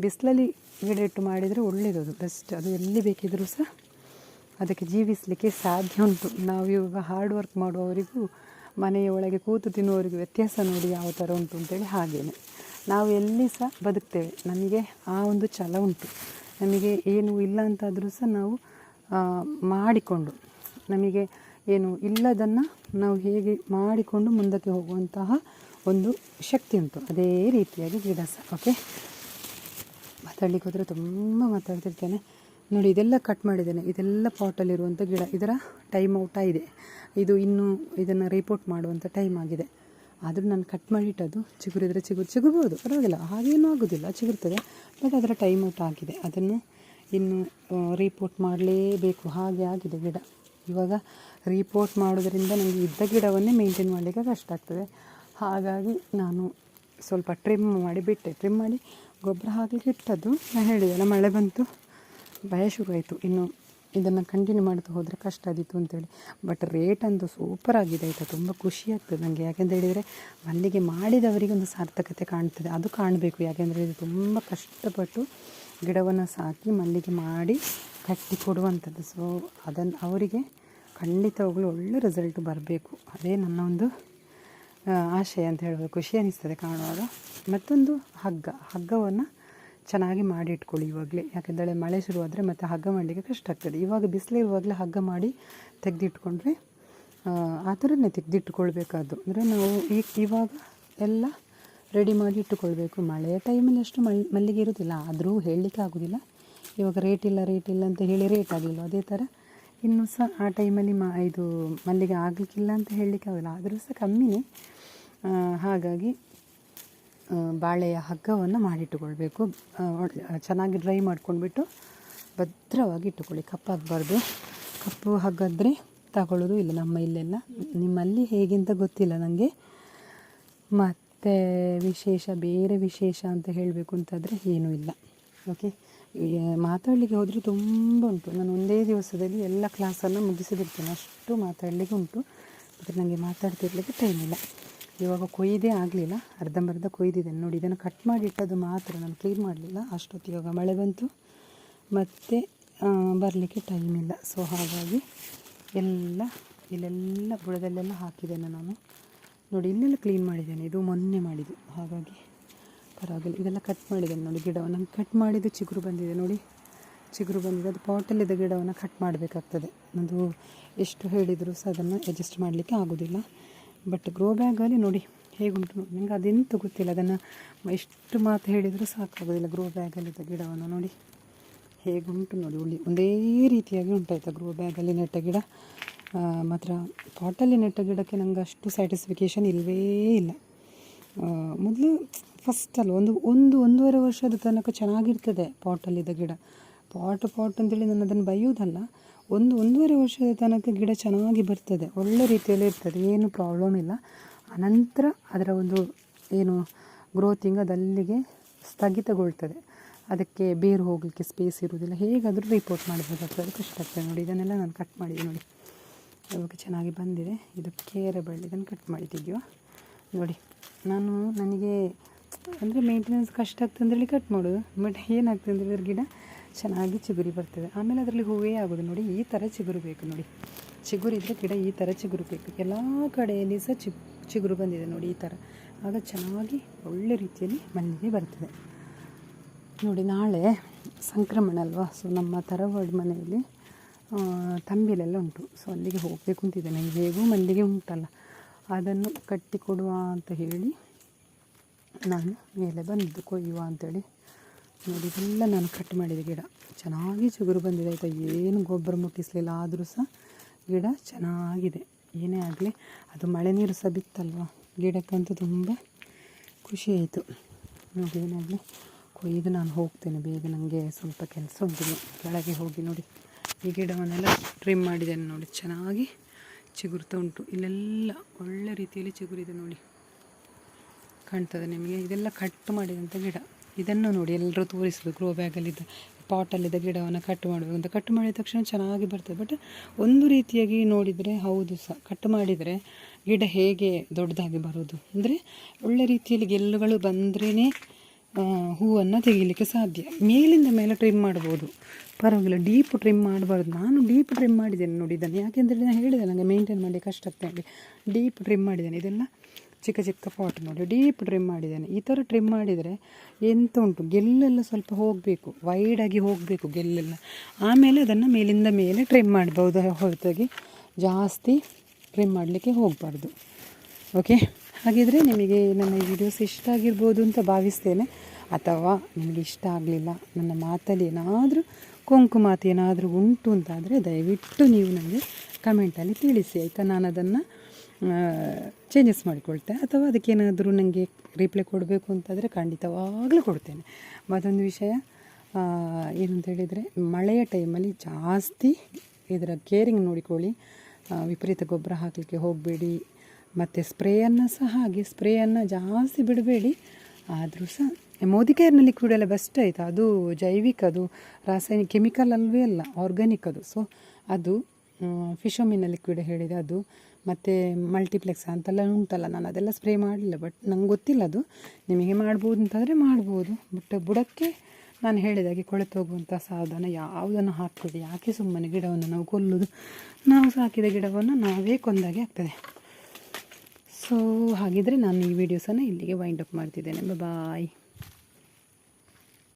ಬಿಸಿಲಲ್ಲಿ ಗಿಡ ಇಟ್ಟು ಮಾಡಿದರೆ ಒಳ್ಳೆಯದು ಬೆಸ್ಟ್ ಅದು ಎಲ್ಲಿ ಬೇಕಿದ್ರೂ ಸಹ ಅದಕ್ಕೆ ಜೀವಿಸಲಿಕ್ಕೆ ಸಾಧ್ಯ ಉಂಟು. ನಾವು ಇವಾಗ ಹಾರ್ಡ್ ವರ್ಕ್ ಮಾಡುವವರಿಗೂ, ಮನೆಯ ಒಳಗೆ ಕೂತು ತಿನ್ನುವವರಿಗೂ ವ್ಯತ್ಯಾಸ ನೋಡಿ ಯಾವ ಥರ ಉಂಟು ಅಂತೇಳಿ ಹಾಗೇನೆ. ನಾವು ಎಲ್ಲಿ ಸಹ ಬದುಕ್ತೇವೆ, ನಮಗೆ ಆ ಒಂದು ಛಲ ಉಂಟು. ನಮಗೆ ಏನು ಇಲ್ಲ ಅಂತಾದರೂ ಸಹ ನಾವು ಮಾಡಿಕೊಂಡು, ನಮಗೆ ಏನು ಇಲ್ಲದನ್ನು ನಾವು ಹೇಗೆ ಮಾಡಿಕೊಂಡು ಮುಂದಕ್ಕೆ ಹೋಗುವಂತಹ ಒಂದು ಶಕ್ತಿ ಉಂಟು. ಅದೇ ರೀತಿಯಾಗಿ ಗಿಡ ಸಹ ಓಕೆ ಮಾತಾಡ್ಲಿಕ್ಕೆ ಹೋದರೆ ತುಂಬ ಮಾತಾಡ್ತಿರ್ತೇನೆ. ನೋಡಿ, ಇದೆಲ್ಲ ಕಟ್ ಮಾಡಿದ್ದೇನೆ. ಇದೆಲ್ಲ ಪಾಟಲ್ಲಿರುವಂಥ ಗಿಡ. ಇದರ ಟೈಮ್ ಔಟ್ ಆಗಿದೆ. ಇದು ಇನ್ನೂ ಇದನ್ನು ರಿಪೋರ್ಟ್ ಮಾಡುವಂಥ ಟೈಮ್ ಆಗಿದೆ. ಆದರೂ ನಾನು ಕಟ್ ಮಾಡಿಟ್ಟದು ಚಿಗುರಿದ್ರೆ ಚಿಗುರು, ಚಿಗುರ್ಬೋದು. ಪರವಾಗಿಲ್ಲ. ಹಾಗೇನೂ ಆಗೋದಿಲ್ಲ. ಚಿಗುರ್ತದೆ. ಬಟ್ ಅದರ ಟೈಮ್ ಔಟ್ ಆಗಿದೆ. ಅದನ್ನು ಇನ್ನು ರಿಪೋರ್ಟ್ ಮಾಡಲೇಬೇಕು. ಹಾಗೆ ಆಗಿದೆ ಗಿಡ. ಇವಾಗ ರಿಪೋರ್ಟ್ ಮಾಡೋದರಿಂದ ನನಗೆ ಇದ್ದ ಗಿಡವನ್ನೇ ಮೇಂಟೈನ್ ಮಾಡಲಿಕ್ಕೆ ಕಷ್ಟ ಆಗ್ತದೆ. ಹಾಗಾಗಿ ನಾನು ಸ್ವಲ್ಪ ಟ್ರಿಮ್ ಮಾಡಿ ಬಿಟ್ಟೆ. ಟ್ರಿಮ್ ಮಾಡಿ ಗೊಬ್ಬರ ಹಾಕಲಿಕ್ಕೆ ಇಟ್ಟದ್ದು. ನಾನು ಹೇಳಿದೆಲ್ಲ ಮಳೆ ಬಂತು. ಭಯ ಶುರುವಾಯಿತು ಇನ್ನು ಇದನ್ನು ಕಂಟಿನ್ಯೂ ಮಾಡ್ತಾ ಹೋದರೆ ಕಷ್ಟ ಆದಿತ್ತು ಅಂತೇಳಿ. ಬಟ್ ರೇಟ್ ಅಂತೂ ಸೂಪರ್ ಆಗಿದೆ ಆಯಿತಾ. ತುಂಬ ಖುಷಿ ಆಗ್ತದೆ ನನಗೆ ಯಾಕೆಂತ ಹೇಳಿದರೆ ಮಲ್ಲಿಗೆ ಮಾಡಿದವರಿಗೆ ಒಂದು ಸಾರ್ಥಕತೆ ಕಾಣ್ತದೆ. ಅದು ಕಾಣಬೇಕು. ಯಾಕೆಂದರೆ ಇದು ತುಂಬ ಕಷ್ಟಪಟ್ಟು ಗಿಡವನ್ನು ಸಾಕಿ ಮಲ್ಲಿಗೆ ಮಾಡಿ ಕಟ್ಟಿ ಕೊಡುವಂಥದ್ದು. ಸೊ ಅದನ್ನು ಅವರಿಗೆ ಖಂಡಿತವಾಗ್ಲೂ ಒಳ್ಳೆ ರಿಸಲ್ಟ್ ಬರಬೇಕು. ಅದೇ ನನ್ನ ಒಂದು ಆಶಯ ಅಂತ ಹೇಳ್ಬೋದು. ಖುಷಿ ಅನಿಸ್ತದೆ ಕಾಣುವಾಗ. ಮತ್ತೊಂದು ಹಗ್ಗ. ಹಗ್ಗವನ್ನು ಚೆನ್ನಾಗಿ ಮಾಡಿ ಇಟ್ಕೊಳ್ಳಿ ಇವಾಗಲೇ. ಯಾಕೆಂದರೆ ಮಳೆ ಶುರುವಾದರೆ ಮತ್ತೆ ಹಗ್ಗ ಮಾಡಲಿಕ್ಕೆ ಕಷ್ಟ ಆಗ್ತದೆ. ಇವಾಗ ಬಿಸಿಲಿರುವಾಗಲೇ ಹಗ್ಗ ಮಾಡಿ ತೆಗೆದಿಟ್ಕೊಂಡ್ರೆ, ಆ ಥರನೇ ತೆಗೆದಿಟ್ಟುಕೊಳ್ಬೇಕಾದ್ದು ಅಂದರೆ ನಾವು ಈ, ಇವಾಗ ಎಲ್ಲ ರೆಡಿ ಮಾಡಿ ಇಟ್ಟುಕೊಳ್ಬೇಕು. ಮಳೆಯ ಟೈಮಲ್ಲಿ ಅಷ್ಟು ಮಲ್, ಮಲ್ಲಿಗೆ ಇರೋದಿಲ್ಲ. ಆದರೂ ಹೇಳಲಿಕ್ಕೆ ಆಗೋದಿಲ್ಲ. ಇವಾಗ ರೇಟ್ ಇಲ್ಲ ರೇಟ್ ಇಲ್ಲ ಅಂತ ಹೇಳಿ ರೇಟ್ ಆಗಲಿಲ್ಲ. ಅದೇ ಥರ ಇನ್ನೂ ಸಹ ಆ ಟೈಮಲ್ಲಿ ಮ, ಇದು ಮಲ್ಲಿಗೆ ಆಗಲಿಕ್ಕಿಲ್ಲ ಅಂತ ಹೇಳಲಿಕ್ಕೆ ಆಗೋಲ್ಲ ಆದರೂ ಸಹ ಕಮ್ಮಿನೇ. ಹಾಗಾಗಿ ಬಾಳೆಯ ಹಗ್ಗವನ್ನು ಮಾಡಿಟ್ಟುಕೊಳ್ಬೇಕು. ಚೆನ್ನಾಗಿ ಡ್ರೈ ಮಾಡ್ಕೊಂಡ್ಬಿಟ್ಟು ಭದ್ರವಾಗಿ ಇಟ್ಟುಕೊಳ್ಳಿ. ಕಪ್ಪಾಗಬಾರ್ದು ಕಪ್ಪು ಹಗ್ಗದ್ರೆ ತಗೊಳ್ಳೋದು ಇಲ್ಲ ನಮ್ಮ ಇಲ್ಲೆಲ್ಲ. ನಿಮ್ಮಲ್ಲಿ ಹೇಗೆ ಅಂತ ಗೊತ್ತಿಲ್ಲ ನನಗೆ ಮತ್ತು ವಿಶೇಷ, ಬೇರೆ ವಿಶೇಷ ಅಂತ ಹೇಳಬೇಕು ಅಂತಾದರೆ ಏನೂ ಇಲ್ಲ. ಓಕೆ ಮಾತಾಡಲಿಕ್ಕೆ ಹೋದರೆ ತುಂಬ ಉಂಟು. ನಾನು ಒಂದೇ ದಿವಸದಲ್ಲಿ ಎಲ್ಲ ಕ್ಲಾಸನ್ನು ಮುಗಿಸಿಬಿಡ್ತೇನೆ. ಅಷ್ಟು ಮಾತಾಡಲಿಕ್ಕೆ ಉಂಟು. ಆದರೆ ನನಗೆ ಮಾತಾಡ್ತಿರ್ಲಿಕ್ಕೆ ಟೈಮ್ ಇಲ್ಲ. ಇವಾಗ ಕೊಯ್ದೇ ಆಗಲಿಲ್ಲ, ಅರ್ಧಂಬರ್ಧ ಕೊಯ್ದಿದ್ದೇನೆ ನೋಡಿ, ಇದನ್ನು ಕಟ್ ಮಾಡಿ ಇಟ್ಟದ್ದು ಮಾತ್ರ, ನಾನು ಕ್ಲೀನ್ ಮಾಡಲಿಲ್ಲ. ಅಷ್ಟೊತ್ತು ಇವಾಗ ಮಳೆ ಬಂತು. ಮತ್ತು ಬರಲಿಕ್ಕೆ ಟೈಮ್ ಇಲ್ಲ. ಸೊ ಹಾಗಾಗಿ ಎಲ್ಲ, ಇಲ್ಲೆಲ್ಲ ಬುಡದಲ್ಲೆಲ್ಲ ಹಾಕಿದ್ದೇನೆ ನಾನು. ನೋಡಿ, ಇಲ್ಲೆಲ್ಲ ಕ್ಲೀನ್ ಮಾಡಿದ್ದೇನೆ. ಇದು ಮೊನ್ನೆ ಮಾಡಿದ್ದು. ಹಾಗಾಗಿ ಪರವಾಗಿಲ್ಲ. ಇದೆಲ್ಲ ಕಟ್ ಮಾಡಿದ್ದೇನೆ. ನೋಡಿ, ಗಿಡವನ್ನು ಕಟ್ ಮಾಡಿದ್ದು ಚಿಗುರು ಬಂದಿದೆ. ನೋಡಿ, ಚಿಗುರು ಬಂದಿದೆ. ಅದು ಪಾಟಲ್ಲಿದ್ದ ಗಿಡವನ್ನು ಕಟ್ ಮಾಡಬೇಕಾಗ್ತದೆ. ಅದು ಎಷ್ಟು ಹೇಳಿದರೂ ಸಹ ಅದನ್ನು ಅಡ್ಜಸ್ಟ್ ಮಾಡಲಿಕ್ಕೆ ಆಗೋದಿಲ್ಲ. ಬಟ್ ಗ್ರೋ ಬ್ಯಾಗಲ್ಲಿ ನೋಡಿ ಹೇಗುಂಟು ನೋಡಿ. ನನಗೆ ಅದೆಂತೂ ಗೊತ್ತಿಲ್ಲ. ಅದನ್ನು ಎಷ್ಟು ಮಾತು ಹೇಳಿದರೂ ಸಾಕಾಗೋದಿಲ್ಲ ಗ್ರೋ ಬ್ಯಾಗಲ್ಲಿದ್ದ ಗಿಡವನ್ನು ನೋಡಿ. ಹೇಗುಂಟು ನೋಡಿ. ಉಳಿ ಒಂದೇ ರೀತಿಯಾಗಿ ಉಂಟಾಯ್ತು ಗ್ರೋ ಬ್ಯಾಗಲ್ಲಿ ನೆಟ್ಟ ಗಿಡ. ಮಾತ್ರ ಪಾಟಲ್ಲಿ ನೆಟ್ಟ ಗಿಡಕ್ಕೆ ನಂಗೆ ಅಷ್ಟು ಸ್ಯಾಟಿಸ್ಫಿಕೇಷನ್ ಇಲ್ಲವೇ ಇಲ್ಲ. ಮೊದಲು ಫಸ್ಟ್ ಅಲ್ಲ, ಒಂದು ಒಂದು, ಒಂದೂವರೆ ವರ್ಷದ ತನಕ ಚೆನ್ನಾಗಿರ್ತದೆ ಪಾಟಲ್ಲಿದ್ದ ಗಿಡ. ಪಾಟ್ ಪಾಟ್ ಅಂತೇಳಿ ನಾನು ಅದನ್ನು ಬೈಯೋದಲ್ಲ ಒಂದು ಒಂದೂವರೆ ವರ್ಷದ ತನಕ ಗಿಡ ಚೆನ್ನಾಗಿ ಬರ್ತದೆ, ಒಳ್ಳೆ ರೀತಿಯಲ್ಲಿ ಇರ್ತದೆ, ಏನು ಪ್ರಾಬ್ಲಮ್ ಇಲ್ಲ. ಅನಂತರ ಅದರ ಒಂದು ಏನು ಗ್ರೋತಿಂಗ್ ಅದಲ್ಲಿಗೆ ಸ್ಥಗಿತಗೊಳ್ತದೆ. ಅದಕ್ಕೆ ಬೇರು ಹೋಗಲಿಕ್ಕೆ ಸ್ಪೇಸ್ ಇರುವುದಿಲ್ಲ. ಹೇಗಾದರೂ ರಿಪೋರ್ಟ್ ಮಾಡಬೇಕಾಗ್ತದೆ ಕಷ್ಟ ಆಗ್ತದೆ ನೋಡಿ. ಇದನ್ನೆಲ್ಲ ನಾನು ಕಟ್ ಮಾಡಿದೆ ನೋಡಿ. ಇವಾಗ ಚೆನ್ನಾಗಿ ಬಂದಿದೆ. ಇದು ಕೇರೆ ಬಳ್ಳಿ, ಇದನ್ನು ಕಟ್ ಮಾಡಿದ್ದೀವ ನೋಡಿ, ನಾನು ನನಗೆ, ಅಂದರೆ ಮೇಂಟೆನೆನ್ಸ್ ಕಷ್ಟ ಆಗ್ತದೆ ಅಂತೇಳಿ ಕಟ್ ಮಾಡೋದು. ಬಟ್ ಏನಾಗ್ತದೆ ಅಂದರೆ ಗಿಡ ಚೆನ್ನಾಗಿ ಚಿಗುರಿ ಬರ್ತದೆ. ಆಮೇಲೆ ಅದರಲ್ಲಿ ಹೂವೇ ಆಗೋದು ನೋಡಿ, ಈ ಥರ ಚಿಗುರು ಬೇಕು ನೋಡಿ. ಚಿಗುರು ಇದ್ದರೆ ಗಿಡ ಈ ಥರ ಚಿಗುರು ಬೇಕು. ಎಲ್ಲ ಕಡೆಯಲ್ಲಿ ಸಹ ಚಿ ಚಿಗುರು ಬಂದಿದೆ ನೋಡಿ ಈ ಥರ ಆಗ ಚೆನ್ನಾಗಿ ಒಳ್ಳೆ ರೀತಿಯಲ್ಲಿ ಮಲ್ಲಿಗೆ ಬರ್ತದೆ. ನೋಡಿ ನಾಳೆ ಸಂಕ್ರಮಣ ಅಲ್ವಾ? ಸೊ ನಮ್ಮ ತರವಾಡು ಮನೆಯಲ್ಲಿ ತಂಬಿಲೆಲ್ಲ ಉಂಟು. ಸೊ ಅಲ್ಲಿಗೆ ಹೋಗಬೇಕು ಅಂತಿದ್ದೇನೆ. ಹೇಗೂ ಮಲ್ಲಿಗೆ ಉಂಟಲ್ಲ. ಅದನ್ನು ಕಟ್ಟಿಕೊಡುವ ಅಂತ ಹೇಳಿ ನಾನು ಮೇಲೆ ಬಂದು ಕೊಯ್ಯುವ ಅಂತೇಳಿ ನೋಡಿ, ಇದೆಲ್ಲ ನಾನು ಕಟ್ ಮಾಡಿದೆ ಗಿಡ. ಚೆನ್ನಾಗಿ ಚಿಗುರು ಬಂದಿದೆ, ಆಯಿತಾ? ಏನು ಗೊಬ್ಬರ ಮುಟ್ಟಿಸಲಿಲ್ಲ ಆದರೂ ಸಹ ಗಿಡ ಚೆನ್ನಾಗಿದೆ. ಏನೇ ಆಗಲಿ, ಅದು ಮಳೆ ನೀರು ಸಹ ಬಿತ್ತಲ್ವ? ಗಿಡಕ್ಕಂತೂ ತುಂಬ ಖುಷಿ ಆಯಿತು. ನೋಡಿ ಏನಾಗಲಿ ಕೊಯ್ದು ನಾನು ಹೋಗ್ತೇನೆ. ಬೇಗ ನನಗೆ ಸ್ವಲ್ಪ ಕೆಲಸ ಉಂಟು. ಕೆಳಗೆ ಹೋಗಿ ನೋಡಿ, ಈ ಗಿಡವನ್ನೆಲ್ಲ ಟ್ರಿಮ್ ಮಾಡಿದ್ದೇನೆ ನೋಡಿ. ಚೆನ್ನಾಗಿ ಚಿಗುರ್ತಾ ಉಂಟು. ಇಲ್ಲೆಲ್ಲ ಒಳ್ಳೆ ರೀತಿಯಲ್ಲಿ ಚಿಗುರಿದೆ ನೋಡಿ. ಕಾಣ್ತದೆ ನಿಮಗೆ? ಇದೆಲ್ಲ ಕಟ್ ಮಾಡಿದಂಥ ಗಿಡ. ಇದನ್ನು ನೋಡಿ ಎಲ್ಲರೂ ತೋರಿಸೋದು ಗ್ರೋ ಬ್ಯಾಗಲ್ಲಿದ್ದ ಪಾಟಲ್ಲಿದ್ದ ಗಿಡವನ್ನು ಕಟ್ ಮಾಡಬೇಕು ಅಂತ. ಕಟ್ ಮಾಡಿದ ತಕ್ಷಣ ಚೆನ್ನಾಗಿ ಬರ್ತದೆ. ಬಟ್ ಒಂದು ರೀತಿಯಾಗಿ ನೋಡಿದರೆ ಹೌದು ಸಹ ಕಟ್ ಮಾಡಿದರೆ ಗಿಡ ಹೇಗೆ ದೊಡ್ಡದಾಗಿ ಬರೋದು ಅಂದರೆ ಒಳ್ಳೆ ರೀತಿಯಲ್ಲಿ ಗೆಲ್ಲುಗಳು ಬಂದ್ರೇ ಹೂವನ್ನು ತೆಗಿಲಿಕ್ಕೆ ಸಾಧ್ಯ. ಮೇಲಿಂದ ಮೇಲೆ ಟ್ರಿಮ್ ಮಾಡ್ಬೋದು. ಪರವಾಗಿಲ್ಲ ಡೀಪ್ ಟ್ರಿಮ್ ಮಾಡಬಾರ್ದು. ನಾನು ಡೀಪ್ ಟ್ರಿಮ್ ಮಾಡಿದ್ದೇನೆ ನೋಡಿ ಇದನ್ನು. ಯಾಕೆಂದರೆ ನಾನು ಹೇಳಿದೆ ನನಗೆ ಮೇಂಟೈನ್ ಮಾಡಿ ಕಷ್ಟ ಆಗ್ತಾ ಡೀಪ್ ಟ್ರಿಮ್ ಮಾಡಿದ್ದೇನೆ. ಇದೆಲ್ಲ ಚಿಕ್ಕ ಚಿಕ್ಕ ಪಾಟ್ ನೋಡಿ ಡೀಪ್ ಟ್ರಿಮ್ ಮಾಡಿದ್ದೇನೆ. ಈ ಥರ ಟ್ರಿಮ್ ಮಾಡಿದರೆ ಎಂತ ಉಂಟು? ಗೆಲ್ಲೆಲ್ಲ ಸ್ವಲ್ಪ ಹೋಗಬೇಕು ವೈಡಾಗಿ ಹೋಗಬೇಕು ಗೆಲ್ಲೆಲ್ಲ. ಆಮೇಲೆ ಅದನ್ನು ಮೇಲಿಂದ ಮೇಲೆ ಟ್ರಿಮ್ ಮಾಡ್ಬೋದು. ಹೊರತಾಗಿ ಜಾಸ್ತಿ ಟ್ರಿಮ್ ಮಾಡಲಿಕ್ಕೆ ಹೋಗಬಾರ್ದು. ಓಕೆ ಹಾಗಿದ್ರೆ ನಿಮಗೆ ನನ್ನ ವಿಡಿಯೋಸ್ ಇಷ್ಟ ಆಗಿರ್ಬೋದು ಅಂತ ಭಾವಿಸ್ತೇನೆ. ಅಥವಾ ನಿಮಗೆ ಇಷ್ಟ ಆಗಲಿಲ್ಲ, ನನ್ನ ಮಾತಲ್ಲಿ ಏನಾದರೂ ಕೊಂಕು ಮಾತು ಏನಾದರೂ ಉಂಟು ಅಂತಾದರೆ ದಯವಿಟ್ಟು ನೀವು ನನಗೆ ಕಮೆಂಟಲ್ಲಿ ತಿಳಿಸಿ, ಆಯಿತಾ? ನಾನು ಅದನ್ನು ಚೇಂಜಸ್ ಮಾಡಿಕೊಳ್ತೆ. ಅಥವಾ ಅದಕ್ಕೇನಾದರೂ ನನಗೆ ರಿಪ್ಲೈ ಕೊಡಬೇಕು ಅಂತಂದರೆ ಖಂಡಿತವಾಗಲೂ ಕೊಡ್ತೇನೆ. ಮತ್ತೊಂದು ವಿಷಯ ಏನಂತ ಹೇಳಿದರೆ ಮಳೆಯ ಟೈಮಲ್ಲಿ ಜಾಸ್ತಿ ಇದರ ಕೇರಿಂಗ್ ನೋಡಿಕೊಳ್ಳಿ. ವಿಪರೀತ ಗೊಬ್ಬರ ಹಾಕಲಿಕ್ಕೆ ಹೋಗಬೇಡಿ. ಮತ್ತು ಸ್ಪ್ರೇಯನ್ನು ಸಹ ಹಾಗೆ ಸ್ಪ್ರೇಯನ್ನು ಜಾಸ್ತಿ ಬಿಡಬೇಡಿ. ಆದರೂ ಸಹ ಮೋದಿಕೇರ್ನಲ್ಲಿ ಕೂಡ ಎಲ್ಲ ಬೆಸ್ಟ್ ಆಯಿತು. ಅದು ಜೈವಿಕ, ಅದು ರಾಸಾಯನಿಕ ಕೆಮಿಕಲ್ ಅಲ್ವೇ ಅಲ್ಲ ಆರ್ಗ್ಯಾನಿಕ್ ಅದು. ಸೊ ಅದು ಫಿಶೋಮಿನಲ್ಲಿ ಲಿಕ್ವಿಡ್ ಹೇಳಿದೆ ಅದು. ಮತ್ತು ಮಲ್ಟಿಪ್ಲೆಕ್ಸ್ ಅಂತೆಲ್ಲ ಉಂಟಲ್ಲ, ನಾನು ಅದೆಲ್ಲ ಸ್ಪ್ರೇ ಮಾಡಲಿಲ್ಲ ಬಟ್ ನಂಗೆ ಗೊತ್ತಿಲ್ಲ ಅದು. ನಿಮಗೆ ಮಾಡ್ಬೋದು ಅಂತಂದರೆ ಮಾಡ್ಬೋದು ಬಟ್ ಬುಡಕ್ಕೆ ನಾನು ಹೇಳಿದಾಗೆ ಕೊಳೆತು ಹೋಗುವಂಥ ಸಾಧನ ಯಾವುದನ್ನು ಹಾಕ್ತದೆ ಯಾಕೆ ಸುಮ್ಮನೆ ಗಿಡವನ್ನು ನಾವು ಕೊಲ್ಲುವುದು ನಾವು ಸಾಕಿದ ಗಿಡವನ್ನು ನಾವೇ ಕೊಂದಾಗೆ ಆಗ್ತದೆ ಸೊ ಹಾಗಿದ್ರೆ ನಾನು ಈ ವಿಡಿಯೋಸನ್ನು ಇಲ್ಲಿಗೆ ವೈಂಡ್ ಅಪ್ ಮಾಡ್ತಿದ್ದೇನೆ. ಬಾಯ್